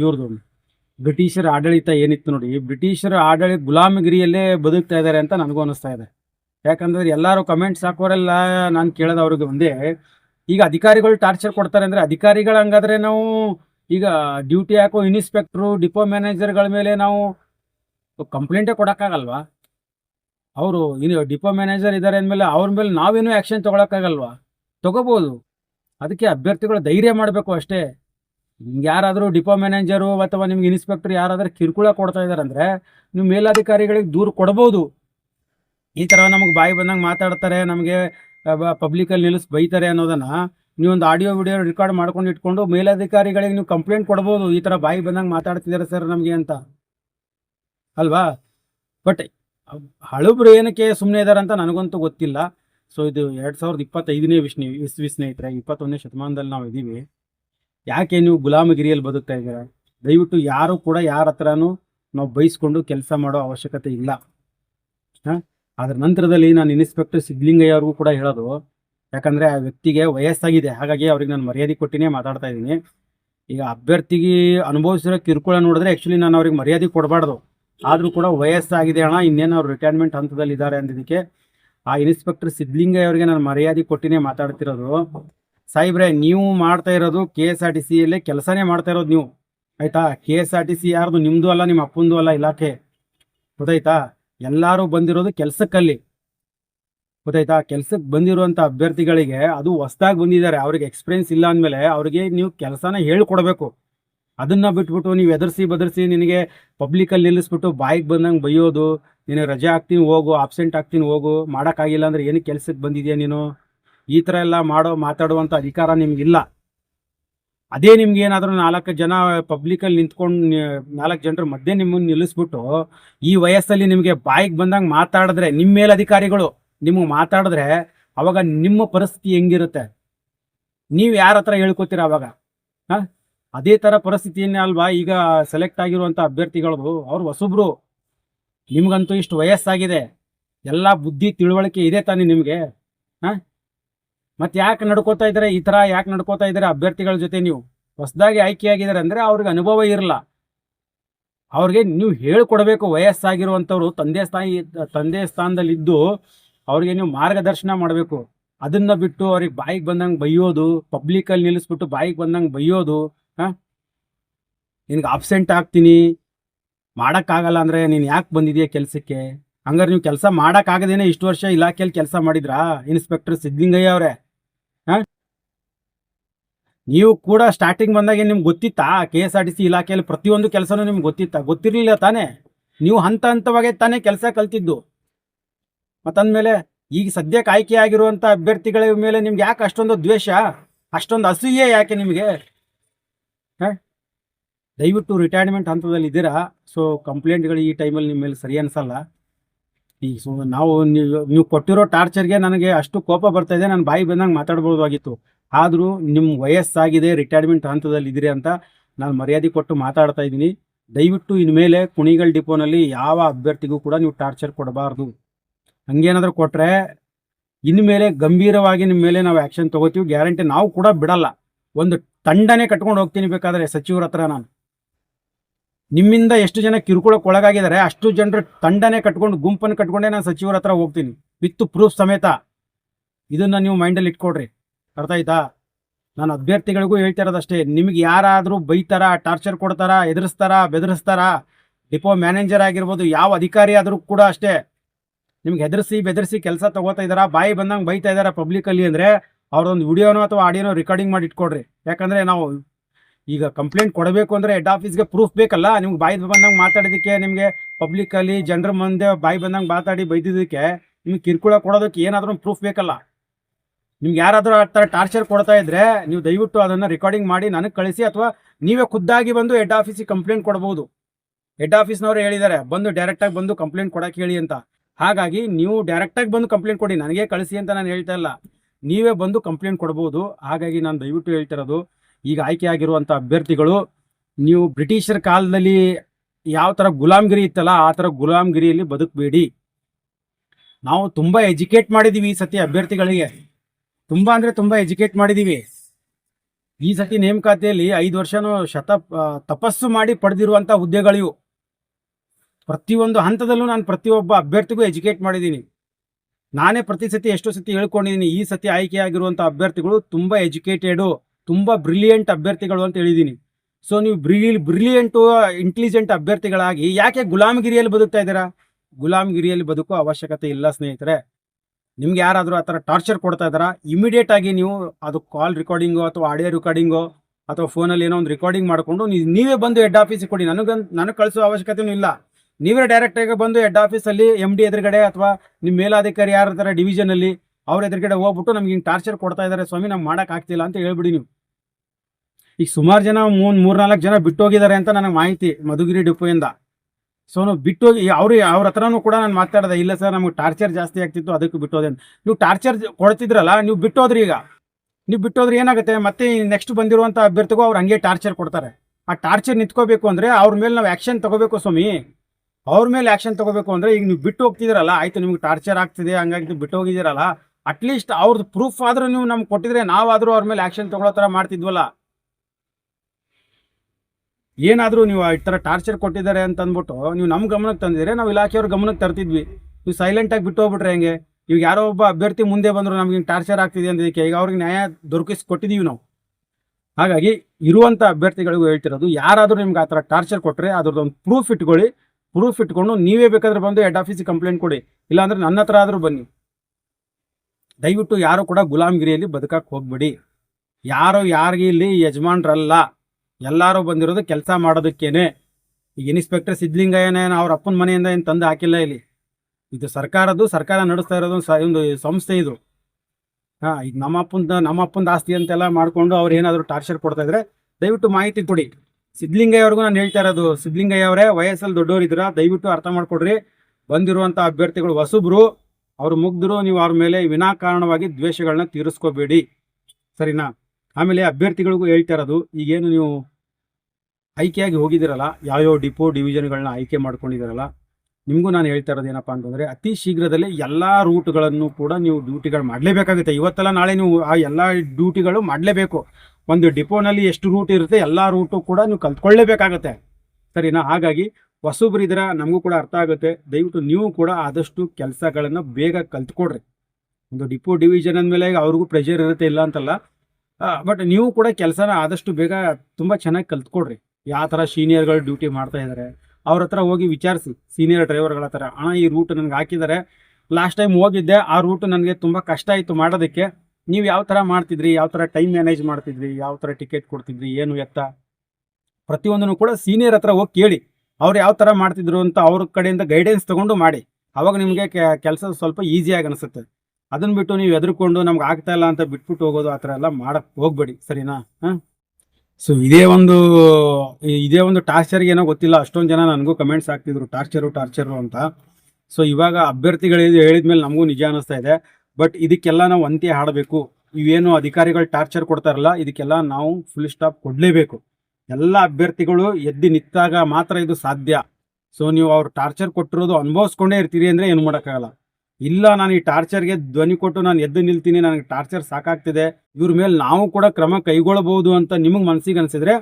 ಇವ್ರದ್ದು ಬ್ರಿಟಿಷರ ಆಡಳಿತ ಏನಿತ್ತು ನೋಡಿ, ಬ್ರಿಟಿಷರ ಆಡಳಿತ ಗುಲಾಮಗಿರಿಯಲ್ಲೇ ಬದುಕ್ತಾ ಇದ್ದಾರೆ ಅಂತ ನನಗೂ ಅನಿಸ್ತಾ ಇದೆ. ಯಾಕಂದ್ರೆ ಎಲ್ಲರೂ ಕಮೆಂಟ್ಸ್ ಹಾಕೋರೆಲ್ಲ ನಾನು ಕೇಳೋದು ಅವ್ರಿಗೆ ಒಂದೇ. ಈಗ ಅಧಿಕಾರಿಗಳು ಟಾರ್ಚರ್ ಕೊಡ್ತಾರೆ ಅಂದರೆ ಅಧಿಕಾರಿಗಳು ಹಂಗಾದ್ರೆ ನಾವು ಈಗ ಡ್ಯೂಟಿ ಹಾಕೋ ಇನ್ಸ್ಪೆಕ್ಟ್ರು ಡಿಪೋ ಮ್ಯಾನೇಜರ್ಗಳ ಮೇಲೆ ನಾವು ಕಂಪ್ಲೇಂಟೇ ಕೊಡೋಕ್ಕಾಗಲ್ವಾ? ಅವರು ಇನ್ನು ಡಿಪೋ ಮ್ಯಾನೇಜರ್ ಇದ್ದಾರೆ ಅಂದಮೇಲೆ ಅವ್ರ ಮೇಲೆ ನಾವೇನು ಆ್ಯಕ್ಷನ್ ತೊಗೊಳಕ್ಕಾಗಲ್ವಾ? ತಗೋಬೋದು. ಅದಕ್ಕೆ ಅಭ್ಯರ್ಥಿಗಳು ಧೈರ್ಯ ಮಾಡಬೇಕು ಅಷ್ಟೇ. ನಿಮ್ಗೆ ಯಾರಾದರೂ ಡಿಪೋ ಮ್ಯಾನೇಜರು ಅಥವಾ ನಿಮ್ಗೆ ಇನ್ಸ್ಪೆಕ್ಟರ್ ಯಾರಾದರೂ ಕಿರುಕುಳ ಕೊಡ್ತಾ ಇದ್ದಾರೆ ಅಂದರೆ ನೀವು ಮೇಲಾಧಿಕಾರಿಗಳಿಗೆ ದೂರು ಕೊಡ್ಬೋದು. ಈ ತರ ನಮ್ಗೆ ಬಾಯಿ ಬಂದಂಗೆ ಮಾತಾಡ್ತಾರೆ, ನಮಗೆ ಪಬ್ಲಿಕಲ್ಲಿ ನಿಲ್ಲಿಸಿ ಬೈತಾರೆ ಅನ್ನೋದನ್ನು ನೀವೊಂದು ಆಡಿಯೋ ವಿಡಿಯೋ ರೆಕಾರ್ಡ್ ಮಾಡ್ಕೊಂಡು ಇಟ್ಕೊಂಡು ಮೇಲಧಿಕಾರಿಗಳಿಗೆ ನೀವು ಕಂಪ್ಲೇಂಟ್ ಕೊಡ್ಬೋದು, ಈ ಥರ ಬಾಯಿ ಬಂದಂಗೆ ಮಾತಾಡ್ತಿದ್ದಾರೆ ಸರ್ ನಮಗೆ ಅಂತ. ಅಲ್ವಾ? ಬಟ್ ಹಳುಬ್ರು ಏನಕ್ಕೆ ಸುಮ್ಮನೆ ಇದ್ದಾರೆ ಅಂತ ನನಗಂತೂ ಗೊತ್ತಿಲ್ಲ. ಸೊ ಇದು ಎರಡು ಸಾವಿರದ ಇಪ್ಪತ್ತೈದನೇ ವಿಷ್ಣು ಇಸ್ವಿ ಸ್ನೇಹಿತರೆ ಇಪ್ಪತ್ತೊಂದನೇ ಶತಮಾನದಲ್ಲಿ ನಾವು ಇದ್ದೀವಿ ಯಾಕೆ ನೀವು ಗುಲಾಮಗಿರಿಯಲ್ಲಿ ಬದುಕ್ತಾ ಇದ್ದೀರಾ? ದಯವಿಟ್ಟು ಯಾರು ಕೂಡ ಯಾರ ಹತ್ರನೂ ನಾವು ಬೈಸ್ಕೊಂಡು ಕೆಲಸ ಮಾಡೋ ಅವಶ್ಯಕತೆ ಇಲ್ಲ. ಹಾಂ? ಅದ್ರ ನಂತರದಲ್ಲಿ ನಾನು ಇನ್ಸ್ಪೆಕ್ಟರ್ ಸಿದ್ಲಿಂಗಯ್ಯ ಅವ್ರಿಗೂ ಕೂಡ ಹೇಳೋದು, ಯಾಕಂದರೆ ಆ ವ್ಯಕ್ತಿಗೆ ವಯಸ್ಸಾಗಿದೆ, ಹಾಗಾಗಿ ಅವ್ರಿಗೆ ನಾನು ಮರ್ಯಾದೆ ಕೊಟ್ಟಿನೇ ಮಾತಾಡ್ತಾ ಇದ್ದೀನಿ. ಈಗ ಅಭ್ಯರ್ಥಿಗೆ ಅನುಭವಿಸಿರೋ ಕಿರುಕುಳ ನೋಡಿದ್ರೆ ಆ್ಯಕ್ಚುಲಿ ನಾನು ಅವ್ರಿಗೆ ಮರ್ಯಾದೆ ಕೊಡಬಾರ್ದು. ಆದರೂ ಕೂಡ ವಯಸ್ಸಾಗಿದೆ ಅಣ್ಣ, ಇನ್ನೇನು ಅವ್ರು ರಿಟೈರ್ಮೆಂಟ್ ಹಂತದಲ್ಲಿ ಇದ್ದಾರೆ ಅಂದಿದ್ದಕ್ಕೆ, ಆ ಇನ್ಸ್ಪೆಕ್ಟರ್ ಸಿದ್ಲಿಂಗಯ್ಯ ಅವರಿಗೆ ನಾನು ಮರ್ಯಾದೆ ಕೊಟ್ಟಿನೇ ಮಾತಾಡ್ತಿರೋದು. ಸಾಹೇಬ್ರೆ, ನೀವು ಮಾಡ್ತಾ ಇರೋದು ಕೆ ಎಸ್ ಆರ್ ಟಿ ಸಿಯಲ್ಲೇ ಕೆಲಸನೇ ಮಾಡ್ತಾ ಇರೋದು ನೀವು. ಆಯಿತಾ? K S R T C ಯಾರ್ದು? ನಿಮ್ಮದು ಅಲ್ಲ, ನಿಮ್ಮ ಅಪ್ಪಂದು ಅಲ್ಲ ಇಲಾಖೆ. ಗೊತ್ತಾಯ್ತಾ? ಎಲ್ಲರೂ ಬಂದಿರೋದು ಕೆಲಸಕ್ಕಲ್ಲಿ. ಗೊತ್ತಾಯ್ತಾ? ಕೆಲ್ಸಕ್ಕೆ ಬಂದಿರುವಂಥ ಅಭ್ಯರ್ಥಿಗಳಿಗೆ ಅದು ಹೊಸ್ದಾಗಿ ಬಂದಿದ್ದಾರೆ. ಅವ್ರಿಗೆ ಎಕ್ಸ್ಪೀರಿಯನ್ಸ್ ಇಲ್ಲ ಅಂದಮೇಲೆ ಅವ್ರಿಗೆ ನೀವು ಕೆಲಸನ ಹೇಳ್ಕೊಡ್ಬೇಕು. ಅದನ್ನ ಬಿಟ್ಬಿಟ್ಟು ನೀವು ಎದುರಿಸಿ ಬದರ್ಸಿ ನಿನಗೆ ಪಬ್ಲಿಕಲ್ಲಿ ನಿಲ್ಲಿಸ್ಬಿಟ್ಟು ಬಾಯಿಗೆ ಬಂದಂಗೆ ಬೈಯೋದು, ನೀನು ರಜೆ ಹಾಕ್ತೀನಿ ಹೋಗು ಆಬ್ಸೆಂಟ್ ಆಗ್ತೀನಿ ಹೋಗು, ಮಾಡೋಕ್ಕಾಗಿಲ್ಲ ಅಂದರೆ ಏನಕ್ಕೆ ಕೆಲ್ಸಕ್ಕೆ ಬಂದಿದ್ಯಾ ನೀನು? ಈ ಥರ ಎಲ್ಲ ಮಾಡೋ ಮಾತಾಡುವಂಥ ಅಧಿಕಾರ ನಿಮ್ಗಿಲ್ಲ. ಅದೇ ನಿಮ್ಗೆ ಏನಾದರೂ ನಾಲ್ಕು ಜನ ಪಬ್ಲಿಕಲ್ಲಿ ನಿಂತ್ಕೊಂಡು ನಾಲ್ಕು ಜನರ ಮಧ್ಯೆ ನಿಮ್ಮನ್ನು ನಿಲ್ಲಿಸ್ಬಿಟ್ಟು ಈ ವಯಸ್ಸಲ್ಲಿ ನಿಮಗೆ ಬಾಯಿಗೆ ಬಂದಂಗೆ ಮಾತಾಡಿದ್ರೆ ನಿಮ್ಮ ಮೇಲಧಿಕಾರಿಗಳು ನಿಮಗೆ ಮಾತಾಡಿದ್ರೆ ಅವಾಗ ನಿಮ್ಮ ಪರಿಸ್ಥಿತಿ ಹೆಂಗಿರುತ್ತೆ? ನೀವು ಯಾರ ಹತ್ರ ಹೇಳ್ಕೊತೀರ ಅವಾಗ? ಹಾಂ? ಅದೇ ಥರ ಪರಿಸ್ಥಿತಿಯನ್ನೇ ಅಲ್ವಾ ಈಗ ಸೆಲೆಕ್ಟ್ ಆಗಿರುವಂಥ ಅಭ್ಯರ್ಥಿಗಳು? ಅವ್ರು ಹೊಸಬ್ರು. ನಿಮಗಂತೂ ಇಷ್ಟು ವಯಸ್ಸಾಗಿದೆ. ಎಲ್ಲ ಬುದ್ಧಿ ತಿಳುವಳಿಕೆ ಇದೆ ತಾನೇ ನಿಮಗೆ? ಹಾಂ? ಮತ್ತೆ ಯಾಕೆ ನಡ್ಕೋತಾ ಇದ್ದಾರೆ? ಈ ಥರ ಯಾಕೆ ನಡ್ಕೋತಾ ಇದ್ದಾರೆ? ಅಭ್ಯರ್ಥಿಗಳ ಜೊತೆ ನೀವು ಹೊಸದಾಗಿ ಆಯ್ಕೆಯಾಗಿದ್ದಾರೆ ಅಂದರೆ ಅವ್ರಿಗೆ ಅನುಭವ ಇರಲ್ಲ. ಅವ್ರಿಗೆ ನೀವು ಹೇಳ್ಕೊಡ್ಬೇಕು ವಯಸ್ಸಾಗಿರುವಂಥವ್ರು, ತಂದೆ ಸ್ಥಾಯಿ, ತಂದೆ ಸ್ಥಾನದಲ್ಲಿದ್ದು ಅವ್ರಿಗೆ ನೀವು ಮಾರ್ಗದರ್ಶನ ಮಾಡಬೇಕು. ಅದನ್ನ ಬಿಟ್ಟು ಅವ್ರಿಗೆ ಬಾಯಿಗೆ ಬಂದಂಗೆ ಬೈಯೋದು ಪಬ್ಲಿಕಲ್ಲಿ ನಿಲ್ಲಿಸ್ಬಿಟ್ಟು ಬಾಯಿಗೆ ಬಂದಂಗೆ ಬೈಯೋದು, ಹಾಂ? ನಿನಗೆ ಆಬ್ಸೆಂಟ್ ಆಗ್ತೀನಿ. ಮಾಡೋಕ್ಕಾಗಲ್ಲ ಅಂದರೆ ನೀನು ಯಾಕೆ ಬಂದಿದೆಯಾ ಕೆಲಸಕ್ಕೆ? ಹಂಗಾರೆ ನೀವು ಕೆಲಸ ಮಾಡೋಕ್ಕಾಗದೇನೆ ಇಷ್ಟು ವರ್ಷ ಇಲಾಖೆಯಲ್ಲಿ ಕೆಲಸ ಮಾಡಿದ್ರಾ? ಇನ್ಸ್ಪೆಕ್ಟರ್ ಸಿದ್ಲಿಂಗಯ್ಯ ಅವರೇ. ನೀವು ಕೂಡ ಸ್ಟಾರ್ಟಿಂಗ್ ಬಂದಾಗ ನಿಮ್ಗೆ ಗೊತ್ತಿತ್ತಾ? K S R T C ಇಲಾಖೆಯಲ್ಲಿ ಪ್ರತಿಯೊಂದು ಕೆಲಸನೂ ನಿಮ್ಗೆ ಗೊತ್ತಿತ್ತಾ? ಗೊತ್ತಿರಲಿಲ್ಲ ತಾನೇ? ನೀವು ಹಂತ ಹಂತವಾಗಿ ತಾನೇ ಕೆಲಸ ಕಲ್ತಿದ್ದು. ಮತ್ತಂದಮೇಲೆ ಈಗ ಸದ್ಯಕ್ಕೆ ಆಯ್ಕೆ ಆಗಿರುವಂಥ ಅಭ್ಯರ್ಥಿಗಳ ಮೇಲೆ ನಿಮ್ಗೆ ಯಾಕೆ ಅಷ್ಟೊಂದು ದ್ವೇಷ? ಅಷ್ಟೊಂದು ಅಸೂಯೆ ಯಾಕೆ ನಿಮಗೆ? ದಯವಿಟ್ಟು ರಿಟೈರ್ಮೆಂಟ್ ಹಂತದಲ್ಲಿ ಇದ್ದೀರಾ? ಸೊ ಕಂಪ್ಲೇಂಟ್ಗಳು ಈ ಟೈಮಲ್ಲಿ ನಿಮ್ಮ ಮೇಲೆ ಸರಿ ಅನಿಸಲ್ಲ. ಈಗ ಸೊ ನಾವು ನೀವು ನೀವು ಕೊಟ್ಟಿರೋ ಟಾರ್ಚರ್ಗೆ ನನಗೆ ಅಷ್ಟು ಕೋಪ ಬರ್ತಾ ಇದೆ. ನಾನು ಬಾಯಿ ಬಂದಂಗೆ ಮಾತಾಡ್ಬೋದಾಗಿತ್ತು. ಆದರೂ ನಿಮ್ಮ ವಯಸ್ಸಾಗಿದೆ ರಿಟೈರ್ಮೆಂಟ್ ಹಂತದಲ್ಲಿ ಇದ್ದೀರಿ ಅಂತ ನಾನು ಮರ್ಯಾದೆ ಕೊಟ್ಟು ಮಾತಾಡ್ತಾ ಇದ್ದೀನಿ. ದಯವಿಟ್ಟು ಇನ್ಮೇಲೆ ಕುಣಿಗಳ ಡಿಪೋನಲ್ಲಿ ಯಾವ ಅಭ್ಯರ್ಥಿಗೂ ಕೂಡ ನೀವು ಟಾರ್ಚರ್ ಕೊಡಬಾರ್ದು. ಹಂಗೇನಾದರೂ ಕೊಟ್ಟರೆ ಇನ್ಮೇಲೆ ಗಂಭೀರವಾಗಿ ನಿಮ್ಮ ಮೇಲೆ ನಾವು ಆ್ಯಕ್ಷನ್ ತಗೋತೀವಿ. ಗ್ಯಾರಂಟಿ ನಾವು ಕೂಡ ಬಿಡಲ್ಲ. ಒಂದು ತಂಡನೇ ಕಟ್ಕೊಂಡು ಹೋಗ್ತೀನಿ ಬೇಕಾದರೆ ಸಚಿವರ ಹತ್ರ ನಾನು. ನಿಮ್ಮಿಂದ ಎಷ್ಟು ಜನ ಕಿರುಕುಳಕ್ಕೆ ಒಳಗಾಗಿದ್ದಾರೆ, ಅಷ್ಟು ಜನರು ತಂಡನೇ ಕಟ್ಕೊಂಡು ಗುಂಪನ್ನು ಕಟ್ಕೊಂಡೇ ನಾನು ಸಚಿವರ ಹತ್ರ ಹೋಗ್ತೀನಿ. ವಿತ್ ಪ್ರೂಫ್ ಸಮೇತ. ಇದನ್ನು ನೀವು ಮೈಂಡಲ್ಲಿ ಇಟ್ಕೊಡ್ರಿ. ಅರ್ಥ ಆಯ್ತಾ? ನಾನು ಅಭ್ಯರ್ಥಿಗಳಿಗೂ ಹೇಳ್ತಿರೋದಷ್ಟೇ ನಿಮ್ಗೆ ಯಾರಾದರೂ ಬೈತಾರ, ಟಾರ್ಚರ್ ಕೊಡ್ತಾರ, ಎದುರಿಸ್ತಾರ, ಬೆದರಿಸ್ತಾರ, ಡಿಪೋ ಮ್ಯಾನೇಜರ್ ಆಗಿರ್ಬೋದು, ಯಾವ ಅಧಿಕಾರಿ ಆದರೂ ಕೂಡ ಅಷ್ಟೇ, ನಿಮ್ಗೆ ಹೆದರಿಸಿ ಬೆದರಿಸಿ ಕೆಲಸ ತಗೋತಾ ಇದಾರ ಬಾಯಿ ಬಂದಂಗೆ ಬೈತಾ ಇದಾರೆ ಪಬ್ಲಿಕಲ್ಲಿ ಅಂದರೆ ಅವ್ರೊಂದು ವಿಡಿಯೋನೋ ಅಥವಾ ಆಡಿಯೋನೋ ರೆಕಾರ್ಡಿಂಗ್ ಮಾಡಿ ಇಟ್ಕೊಡ್ರಿ ಯಾಕಂದರೆ ನಾವು ಈಗ ಕಂಪ್ಲೇಂಟ್ ಕೊಡಬೇಕು ಅಂದರೆ ಹೆಡ್ ಆಫೀಸ್ಗೆ ಪ್ರೂಫ್ ಬೇಕಲ್ಲ, ನಿಮ್ಗೆ ಬಾಯಿ ಬಂದಂಗೆ ಮಾತಾಡೋದಕ್ಕೆ ನಿಮಗೆ ಪಬ್ಲಿಕಲ್ಲಿ ಜನರ ಮುಂದೆ ಬಾಯಿ ಬಂದಂಗೆ ಮಾತಾಡಿ ಬೈದಿದ್ದಕ್ಕೆ ನಿಮ್ಗೆ ಕಿರುಕುಳ ಕೊಡೋದಕ್ಕೆ ಏನಾದರೂ ಪ್ರೂಫ್ ಬೇಕಲ್ಲ. ನಿಮ್ಗೆ ಯಾರಾದರೂ ಆ ಥರ ಟಾರ್ಚರ್ ಕೊಡ್ತಾ ಇದ್ರೆ ನೀವು ದಯವಿಟ್ಟು ಅದನ್ನು ರೆಕಾರ್ಡಿಂಗ್ ಮಾಡಿ ನನಗೆ ಕಳಿಸಿ ಅಥವಾ ನೀವೇ ಖುದ್ದಾಗಿ ಬಂದು ಹೆಡ್ ಆಫೀಸಿಗೆ ಕಂಪ್ಲೇಂಟ್ ಕೊಡ್ಬೋದು. ಹೆಡ್ ಆಫೀಸ್ನವರು ಹೇಳಿದ್ದಾರೆ ಬಂದು ಡೈರೆಕ್ಟಾಗಿ ಬಂದು ಕಂಪ್ಲೇಂಟ್ ಕೊಡಕ್ಕೆ ಹೇಳಿ ಅಂತ. ಹಾಗಾಗಿ ನೀವು ಡೈರೆಕ್ಟಾಗಿ ಬಂದು ಕಂಪ್ಲೇಂಟ್ ಕೊಡಿ, ನನಗೆ ಕಳಿಸಿ ಅಂತ ನಾನು ಹೇಳ್ತಾ ಇಲ್ಲ. ನೀವೇ ಬಂದು ಕಂಪ್ಲೇಂಟ್ ಕೊಡ್ಬೋದು. ಹಾಗಾಗಿ ನಾನು ದಯವಿಟ್ಟು ಹೇಳ್ತಿರೋದು ಈಗ ಆಯ್ಕೆ ಆಗಿರುವಂಥ ಅಭ್ಯರ್ಥಿಗಳು, ನೀವು ಬ್ರಿಟಿಷರ ಕಾಲದಲ್ಲಿ ಯಾವ ಥರ ಗುಲಾಮ್ಗಿರಿ ಇತ್ತಲ್ಲ, ಆ ಥರ ಗುಲಾಮ್ಗಿರಿಯಲ್ಲಿ ಬದುಕಬೇಡಿ. ನಾವು ತುಂಬ ಎಜುಕೇಟ್ ಮಾಡಿದ್ದೀವಿ ಈ ಸತಿ ಅಭ್ಯರ್ಥಿಗಳಿಗೆ. ತುಂಬ ಅಂದ್ರೆ ತುಂಬಾ ಎಜುಕೇಟ್ ಮಾಡಿದೀವಿ. ಈ ಸತಿ ನೇಮಕಾತಿಯಲ್ಲಿ ಐದು ವರ್ಷನೂ ಶತ ತಪಸ್ಸು ಮಾಡಿ ಪಡೆದಿರುವಂಥ ಹುದ್ದೆಗಳಿವು. ಪ್ರತಿಯೊಂದು ಹಂತದಲ್ಲೂ ನಾನು ಪ್ರತಿಯೊಬ್ಬ ಅಭ್ಯರ್ಥಿಗೂ ಎಜುಕೇಟ್ ಮಾಡಿದ್ದೀನಿ ನಾನೇ ಪ್ರತಿ ಸತಿ ಎಷ್ಟೋ ಸತಿ ಹೇಳ್ಕೊಂಡಿದ್ದೀನಿ ಈ ಸತಿ ಆಯ್ಕೆಯಾಗಿರುವಂಥ ಅಭ್ಯರ್ಥಿಗಳು ತುಂಬ ಎಜುಕೇಟೆಡು ತುಂಬ ಬ್ರಿಲಿಯಂಟ್ ಅಭ್ಯರ್ಥಿಗಳು ಅಂತ ಹೇಳಿದ್ದೀನಿ ಸೊ ನೀವು ಬ್ರಿಲಿ ಬ್ರಿಲಿಯಂಟು ಇಂಟೆಲಿಜೆಂಟ್ ಅಭ್ಯರ್ಥಿಗಳಾಗಿ ಯಾಕೆ ಗುಲಾಮಗಿರಿಯಲ್ಲಿ ಬದುಕ್ತಾ ಇದ್ದೀರಾ? ಗುಲಾಮಗಿರಿಯಲ್ಲಿ ಬದುಕೋ ಅವಶ್ಯಕತೆ ಇಲ್ಲ ಸ್ನೇಹಿತರೆ. ನಿಮ್ಗೆ ಯಾರಾದರೂ ಆ ಥರ ಟಾರ್ಚರ್ ಕೊಡ್ತಾ ಇದ್ದಾರಾ? ಇಮಿಡಿಯೇಟ್ ಆಗಿ ನೀವು ಅದು ಕಾಲ್ ರೆಕಾರ್ಡಿಂಗು ಅಥವಾ ಆಡಿಯೋ ರೆಕಾರ್ಡಿಂಗು ಅಥವಾ ಫೋನಲ್ಲಿ ಏನೋ ಒಂದು ರೆಕಾರ್ಡಿಂಗ್ ಮಾಡಿಕೊಂಡು ನೀವೇ ಬಂದು ಹೆಡ್ ಆಫೀಸಿಗೆ ಕೊಡಿ. ನನಗೆ ನನಗೆ ಕಳಿಸೋ ಅವಶ್ಯಕತೆಯೂ ಇಲ್ಲ. ನೀವೇ ಡೈರೆಕ್ಟಾಗಿ ಬಂದು ಹೆಡ್ ಆಫೀಸಲ್ಲಿ ಎಂ ಡಿ ಎದುರುಗಡೆ ಅಥವಾ ನಿಮ್ಮ ಮೇಲಾಧಿಕಾರಿ ಯಾರ ಥರ ಡಿವಿಷನಲ್ಲಿ ಅವ್ರ ಎದುರುಗಡೆ ಹೋಗ್ಬಿಟ್ಟು ನಮ್ಗೆ ಹಿಂಗೆ ಟಾರ್ಚರ್ ಕೊಡ್ತಾ ಇದ್ದಾರೆ ಸ್ವಾಮಿ, ನಮ್ಗೆ ಮಾಡೋಕ್ಕಾಗ್ತಿಲ್ಲ ಅಂತ ಹೇಳ್ಬಿಡಿ ನೀವು. ಈಗ ಸುಮಾರು ಜನ ಮೂರು ಮೂರ್ನಾಲ್ಕು ಜನ ಬಿಟ್ಟೋಗಿದ್ದಾರೆ ಅಂತ ನನಗೆ ಮಾಹಿತಿ ಮಧುಗಿರಿ ಡಿಪೋಯಿಂದ. ಸೊ ನಾವು ಬಿಟ್ಟೋಗಿ, ಅವ್ರು, ಅವ್ರ ಹತ್ರನೂ ಕೂಡ ನಾನು ಮಾತಾಡಿದೆ, ಇಲ್ಲ ಸರ್, ನಮಗೆ ಟಾರ್ಚರ್ ಜಾಸ್ತಿ ಆಗ್ತಿತ್ತು, ಅದಕ್ಕೆ ಬಿಟ್ಟೋದೆ ನೀವು ಟಾರ್ಚರ್ ಕೊಡ್ತಿದ್ರಲ್ಲ, ನೀವು ಬಿಟ್ಟೋದ್ರಿ ಈಗ. ನೀವು ಬಿಟ್ಟೋದ್ರೆ ಏನಾಗುತ್ತೆ, ಮತ್ತೆ ನೆಕ್ಸ್ಟ್ ಬಂದಿರುವಂಥ ಅಭ್ಯರ್ಥಿಗೂ ಅವ್ರು ಹಂಗೆ ಟಾರ್ಚರ್ ಕೊಡ್ತಾರೆ. ಆ ಟಾರ್ಚರ್ ನಿಂತ್ಕೋಬೇಕು ಅಂದರೆ, ಅವ್ರ ಮೇಲೆ ನಾವು ಆ್ಯಕ್ಷನ್ ತಗೋಬೇಕು ಸ್ವಾಮಿ. ಅವ್ರ ಮೇಲೆ ಆ್ಯಕ್ಷನ್ ತಗೋಬೇಕು ಅಂದರೆ, ಈಗ ನೀವು ಬಿಟ್ಟು ಹೋಗ್ತಿದ್ದೀರಲ್ಲ, ಆಯಿತು ನಿಮ್ಗೆ ಟಾರ್ಚರ್ ಆಗ್ತಿದೆ, ಹಂಗಾಗಿ ಬಿಟ್ಟು ಹೋಗಿದ್ದೀರಲ್ಲ ಅಟ್ಲೀಸ್ಟ್ ಅವ್ರದ್ದು ಪ್ರೂಫ್ ಆದರೂ ನೀವು ನಮ್ಗೆ ಕೊಟ್ಟಿದ್ರೆ, ನಾವಾದರೂ ಅವ್ರ ಮೇಲೆ ಆ್ಯಕ್ಷನ್ ತೊಗೊಳ್ಳೋ ಥರ ಮಾಡ್ತಿದ್ವಲ್ಲ. ಏನಾದರೂ ನೀವು ಈ ಥರ ಟಾರ್ಚರ್ ಕೊಟ್ಟಿದ್ದಾರೆ ಅಂತ ಅಂದ್ಬಿಟ್ಟು ನೀವು ನಮ್ಮ ಗಮನಕ್ಕೆ ತಂದಿದ್ರೆ ನಾವು ಇಲಾಖೆಯವ್ರ ಗಮನಕ್ಕೆ ತರ್ತಿದ್ವಿ. ನೀವು ಸೈಲೆಂಟಾಗಿ ಬಿಟ್ಟು ಹೋಗ್ಬಿಟ್ರೆ ಹೆಂಗೆ? ಇವಾಗ ಯಾರೋ ಒಬ್ಬ ಅಭ್ಯರ್ಥಿ ಮುಂದೆ ಬಂದರು ನಮಗೆ ಟಾರ್ಚರ್ ಆಗ್ತಿದೆ ಅಂದಕ್ಕೆ ಈಗ ಅವ್ರಿಗೆ ನ್ಯಾಯ ದೊರಕಿಸಿ ಕೊಟ್ಟಿದ್ದೀವಿ ನಾವು. ಹಾಗಾಗಿ ಇರುವಂಥ ಅಭ್ಯರ್ಥಿಗಳಿಗೂ ಹೇಳ್ತಿರೋದು, ಯಾರಾದರೂ ನಿಮ್ಗೆ ಆ ಥರ ಟಾರ್ಚರ್ ಕೊಟ್ಟರೆ ಅದ್ರದ್ದೊಂದು ಪ್ರೂಫ್ ಇಟ್ಕೊಳ್ಳಿ. ಪ್ರೂಫ್ ಇಟ್ಕೊಂಡು ನೀವೇ ಬೇಕಾದ್ರೆ ಬಂದು ಹೆಡ್ ಆಫೀಸಿಗೆ ಕಂಪ್ಲೇಂಟ್ ಕೊಡಿ. ಇಲ್ಲಾಂದರೆ ನನ್ನ ಹತ್ರ ಆದರೂ ಬನ್ನಿ. ದಯವಿಟ್ಟು ಯಾರು ಕೂಡ ಗುಲಾಮ್ಗಿರಿಯಲ್ಲಿ ಬದುಕಕ್ಕೆ ಹೋಗ್ಬೇಡಿ. ಯಾರೋ ಯಾರಿಗೆ ಇಲ್ಲಿ ಯಜಮಾನ್ರಲ್ಲ. ಎಲ್ಲರೂ ಬಂದಿರೋದು ಕೆಲಸ ಮಾಡೋದಕ್ಕೇನೆ. ಈಗ ಇನ್ಸ್ಪೆಕ್ಟರ್ ಸಿದ್ಲಿಂಗಯ್ಯನ ಅವ್ರ ಅಪ್ಪನ ಮನೆಯಿಂದ ಏನು ತಂದು ಹಾಕಿಲ್ಲ ಇಲ್ಲಿ. ಇದು ಸರ್ಕಾರದ್ದು, ಸರ್ಕಾರ ನಡೆಸ್ತಾ ಇರೋದು ಒಂದು ಸಂಸ್ಥೆ ಇದು. ಹಾಂ, ಈಗ ನಮ್ಮ ಅಪ್ಪಂದ ನಮ್ಮ ಅಪ್ಪಂದ ಆಸ್ತಿ ಅಂತೆಲ್ಲ ಮಾಡಿಕೊಂಡು ಅವ್ರು ಏನಾದರೂ ಟಾರ್ಚರ್ ಕೊಡ್ತಾ ಇದ್ರೆ ದಯವಿಟ್ಟು ಮಾಹಿತಿ ಕೊಡಿ. ಸಿದ್ಲಿಂಗಯ್ಯ ಅವ್ರಿಗೂ ನಾನು ಹೇಳ್ತಾ ಇರೋದು ಸಿದ್ಲಿಂಗಯ್ಯ ಅವರೇ ವಯಸ್ಸಲ್ಲಿ ದೊಡ್ಡವರಿದ್ದೀರ ದಯವಿಟ್ಟು ಅರ್ಥ ಮಾಡಿಕೊಡ್ರಿ. ಬಂದಿರುವಂಥ ಅಭ್ಯರ್ಥಿಗಳು ಹೊಸಬ್ರು, ಅವ್ರು ಮುಗ್ದರು, ನೀವು ಅವ್ರ ಮೇಲೆ ವಿನಾಕಾರಣವಾಗಿ ದ್ವೇಷಗಳನ್ನ ತೀರಿಸ್ಕೋಬೇಡಿ. ಸರಿನಾ? ಆಮೇಲೆ ಅಭ್ಯರ್ಥಿಗಳಿಗೂ ಹೇಳ್ತಾ ಇರೋದು, ಈಗೇನು ನೀವು ಆಯ್ಕೆಯಾಗಿ ಹೋಗಿದ್ದೀರಲ್ಲ, ಯಾವ್ಯಾವ ಡಿಪೋ ಡಿವಿಷನ್ಗಳನ್ನ ಆಯ್ಕೆ ಮಾಡ್ಕೊಂಡಿದ್ದೀರಲ್ಲ, ನಿಮಗೂ ನಾನು ಹೇಳ್ತಾ ಇರೋದು ಏನಪ್ಪ ಅಂತಂದರೆ, ಅತಿ ಶೀಘ್ರದಲ್ಲೇ ಎಲ್ಲ ರೂಟ್ಗಳನ್ನು ಕೂಡ ನೀವು ಡ್ಯೂಟಿಗಳು ಮಾಡಲೇಬೇಕಾಗುತ್ತೆ. ಇವತ್ತೆಲ್ಲ ನಾಳೆ ನೀವು ಆ ಎಲ್ಲ ಡ್ಯೂಟಿಗಳು ಮಾಡಲೇಬೇಕು. ಒಂದು ಡಿಪೋನಲ್ಲಿ ಎಷ್ಟು ರೂಟ್ ಇರುತ್ತೆ, ಎಲ್ಲ ರೂಟು ಕೂಡ ನೀವು ಕಲ್ತ್ಕೊಳ್ಳೇಬೇಕಾಗತ್ತೆ. ಸರಿನಾ? ಹಾಗಾಗಿ ಹೊಸಬ್ರಿದ್ರೆ ನಮಗೂ ಕೂಡ ಅರ್ಥ ಆಗುತ್ತೆ. ದಯವಿಟ್ಟು ನೀವು ಕೂಡ ಆದಷ್ಟು ಕೆಲಸಗಳನ್ನು ಬೇಗ ಕಲ್ತ್ಕೊಡ್ರಿ. ಒಂದು ಡಿಪೋ ಡಿವಿಷನ್ ಅಂದಮೇಲೆ ಅವ್ರಿಗೂ ಪ್ರೆಷರ್ ಇರುತ್ತೆ ಇಲ್ಲ ಅಂತಲ್ಲ ಬಟ್ ನೀವು ಕೂಡ ಕೆಲಸನ ಆದಷ್ಟು ಬೇಗ ತುಂಬ ಚೆನ್ನಾಗಿ ಕಲ್ತ್ಕೊಡ್ರಿ. ಯಾವ ಥರ ಸೀನಿಯರ್ಗಳು ಡ್ಯೂಟಿ ಮಾಡ್ತಾ ಇದ್ದಾರೆ ಅವ್ರ ಹತ್ರ ಹೋಗಿ ವಿಚಾರಿಸಿ ಸೀನಿಯರ್ ಡ್ರೈವರ್ಗಳ ಹತ್ರ. ಅಣ್ಣ, ಈ ರೂಟ್ ನನಗೆ ಹಾಕಿದ್ದಾರೆ ಲಾಸ್ಟ್ ಟೈಮ್ ಹೋಗಿದ್ದೆ, ಆ ರೂಟ್ ನನಗೆ ತುಂಬ ಕಷ್ಟ ಆಯಿತು ಮಾಡೋದಕ್ಕೆ. ನೀವು ಯಾವ ಥರ ಮಾಡ್ತಿದ್ರಿ, ಯಾವ ಥರ ಟೈಮ್ ಮ್ಯಾನೇಜ್ ಮಾಡ್ತಿದ್ರಿ, ಯಾವ ಥರ ಟಿಕೆಟ್ ಕೊಡ್ತಿದ್ರಿ, ಏನು ಎತ್ತ ಪ್ರತಿಯೊಂದನ್ನು ಕೂಡ ಸೀನಿಯರ್ ಹತ್ರ ಹೋಗಿ ಕೇಳಿ, ಅವ್ರು ಯಾವ ಥರ ಮಾಡ್ತಿದ್ರು ಅಂತ ಅವ್ರ ಕಡೆಯಿಂದ ಗೈಡೆನ್ಸ್ ತೊಗೊಂಡು ಮಾಡಿ. ಅವಾಗ ನಿಮಗೆ ಕೆಲಸ ಸ್ವಲ್ಪ ಈಸಿಯಾಗಿ ಅನಿಸುತ್ತೆ. ಅದನ್ನ ಬಿಟ್ಟು ನೀವು ಎದುರ್ಕೊಂಡು ನಮ್ಗೆ ಆಗ್ತಾ ಇಲ್ಲ ಅಂತ ಬಿಟ್ಬಿಟ್ಟು ಹೋಗೋದು ಆ ಥರ ಎಲ್ಲ ಮಾಡಕ್ ಹೋಗ್ಬೇಡಿ, ಸರಿನಾ? ಸೊ ಇದೇ ಒಂದು ಇದೇ ಒಂದು ಟಾರ್ಚರ್ಗೆ ಏನೋ ಗೊತ್ತಿಲ್ಲ, ಅಷ್ಟೊಂದು ಜನ ನನಗೂ ಕಮೆಂಟ್ಸ್ ಹಾಕ್ತಿದ್ರು ಟಾರ್ಚರು ಟಾರ್ಚರು ಅಂತ. ಸೊ ಇವಾಗ ಅಭ್ಯರ್ಥಿಗಳು ಹೇಳಿದ್ಮೇಲೆ ನಮಗೂ ನಿಜ ಅನಿಸ್ತಾ ಇದೆ. ಬಟ್ ಇದಕ್ಕೆಲ್ಲ ನಾವು ಅಂತ್ಯ ಹಾಡಬೇಕು. ಇವೇನು ಅಧಿಕಾರಿಗಳು ಟಾರ್ಚರ್ ಕೊಡ್ತಾರಲ್ಲ, ಇದಕ್ಕೆಲ್ಲ ನಾವು ಫುಲ್ ಸ್ಟಾಪ್ ಕೊಡಲೇಬೇಕು. ಎಲ್ಲ ಅಭ್ಯರ್ಥಿಗಳು ಎದ್ದು ನಿಂತಾಗ ಮಾತ್ರ ಇದು ಸಾಧ್ಯ. ಸೊ ನೀವು ಅವ್ರು ಟಾರ್ಚರ್ ಕೊಟ್ಟಿರೋದು ಅನುಭವಿಸ್ಕೊಂಡೇ ಇರ್ತೀರಿ ಅಂದರೆ ಏನು ಮಾಡೋಕ್ಕಾಗಲ್ಲ. ಇಲ್ಲ, ನಾನು ಈ ಟಾರ್ಚರ್ಗೆ ಧ್ವನಿ ಕೊಟ್ಟು ನಾನು ಎದ್ದು ನಿಲ್ತೀನಿ, ನನಗೆ ಟಾರ್ಚರ್ ಸಾಕಾಗ್ತಿದೆ, ಇವ್ರ ಮೇಲೆ ನಾವು ಕೂಡ ಕ್ರಮ ಕೈಗೊಳ್ಳಬಹುದು ಅಂತ ನಿಮಗೆ ಮನಸ್ಸಿಗೆ ಅನಿಸಿದ್ರೆ,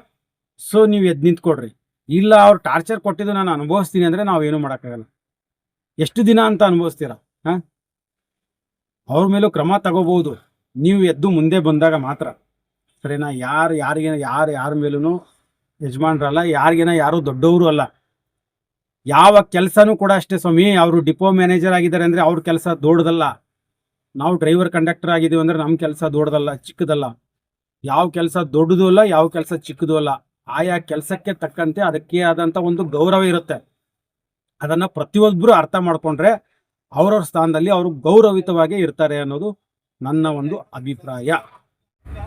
ಸೊ ನೀವು ಎದ್ದು ನಿಂತ್ಕೊಡ್ರಿ ಇಲ್ಲ, ಅವ್ರು ಟಾರ್ಚರ್ ಕೊಟ್ಟಿದ್ದು ನಾನು ಅನುಭವಿಸ್ತೀನಿ ಅಂದರೆ ನಾವು ಏನು ಮಾಡೋಕ್ಕಾಗಲ್ಲ. ಎಷ್ಟು ದಿನ ಅಂತ ಅನುಭವಿಸ್ತೀರ? ಹಾಂ? ಅವ್ರ ಮೇಲೂ ಕ್ರಮ ತಗೋಬಹುದು. ನೀವು ಎದ್ದು ಮುಂದೆ ಬಂದಾಗ ಮಾತ್ರ. ಸರಿನಾ? ಯಾರು, ಯಾರಿಗೇನ, ಯಾರು, ಯಾರ ಮೇಲೂ ಯಜಮಾನ್ರಲ್ಲ, ಯಾರಿಗೇನ ಯಾರು ದೊಡ್ಡವರು ಅಲ್ಲ. ಯಾವ ಕೆಲಸನೂ ಕೂಡ ಅಷ್ಟೇ ಸ್ವಾಮಿ. ಅವರು ಡಿಪೋ ಮ್ಯಾನೇಜರ್ ಆಗಿದ್ದಾರೆ ಅಂದರೆ ಅವ್ರ ಕೆಲಸ ದೊಡ್ಡದಲ್ಲ. ನಾವು ಡ್ರೈವರ್ ಕಂಡಕ್ಟರ್ ಆಗಿದ್ದೀವಿ ಅಂದರೆ ನಮ್ಮ ಕೆಲಸ ದೊಡ್ಡದಲ್ಲ, ಚಿಕ್ಕದಲ್ಲ. ಯಾವ ಕೆಲಸ ದೊಡ್ಡದು ಅಲ್ಲ, ಯಾವ ಕೆಲಸ ಚಿಕ್ಕದು ಅಲ್ಲ. ಆಯಾ ಕೆಲಸಕ್ಕೆ ತಕ್ಕಂತೆ ಅದಕ್ಕೆ ಆದಂಥ ಒಂದು ಗೌರವ ಇರುತ್ತೆ. ಅದನ್ನು ಪ್ರತಿಯೊಬ್ಬರು ಅರ್ಥ ಮಾಡಿಕೊಂಡ್ರೆ ಅವ್ರವ್ರ ಸ್ಥಾನದಲ್ಲಿ ಅವರು ಗೌರವಿತವಾಗಿ ಇರ್ತಾರೆ ಅನ್ನೋದು ನನ್ನ ಒಂದು ಅಭಿಪ್ರಾಯ.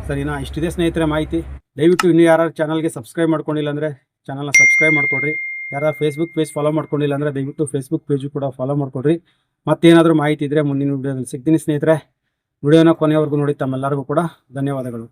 ಸರಿನಾ ಇಷ್ಟಿದೆ ಸ್ನೇಹಿತರೆ ಮಾಹಿತಿ. ದಯವಿಟ್ಟು ಇನ್ನೂ ಯಾರು ಚಾನಲ್ಗೆ ಸಬ್ಸ್ಕ್ರೈಬ್ ಮಾಡ್ಕೊಂಡಿಲ್ಲ ಅಂದರೆ ಚಾನಲ್ನ ಸಬ್ಸ್ಕ್ರೈಬ್ ಮಾಡ್ಕೊಡ್ರಿ. ಯಾರು ಫೇಸ್ಬುಕ್ ಪೇಜ್ ಫಾಲೋ ಮಾಡ್ಕೊಂಡಿಲ್ಲ ಅಂದರೆ ದಯವಿಟ್ಟು ಫೇಸ್ಬುಕ್ ಪೇಜು ಕೂಡ ಫಾಲೋ ಮಾಡ್ಕೊಡ್ರಿ. ಮತ್ತೇನಾದರೂ ಮಾಹಿತಿ ಇದ್ದರೆ ಮುಂದಿನ ವಿಡಿಯೋದಲ್ಲಿ ಸಿಗ್ತೀನಿ ಸ್ನೇಹಿತರೆ. ವಿಡಿಯೋನ ಕೊನೆಯವರೆಗೂ ನೋಡಿ ತಮ್ಮೆಲ್ಲರಿಗೂ ಕೂಡ ಧನ್ಯವಾದಗಳು.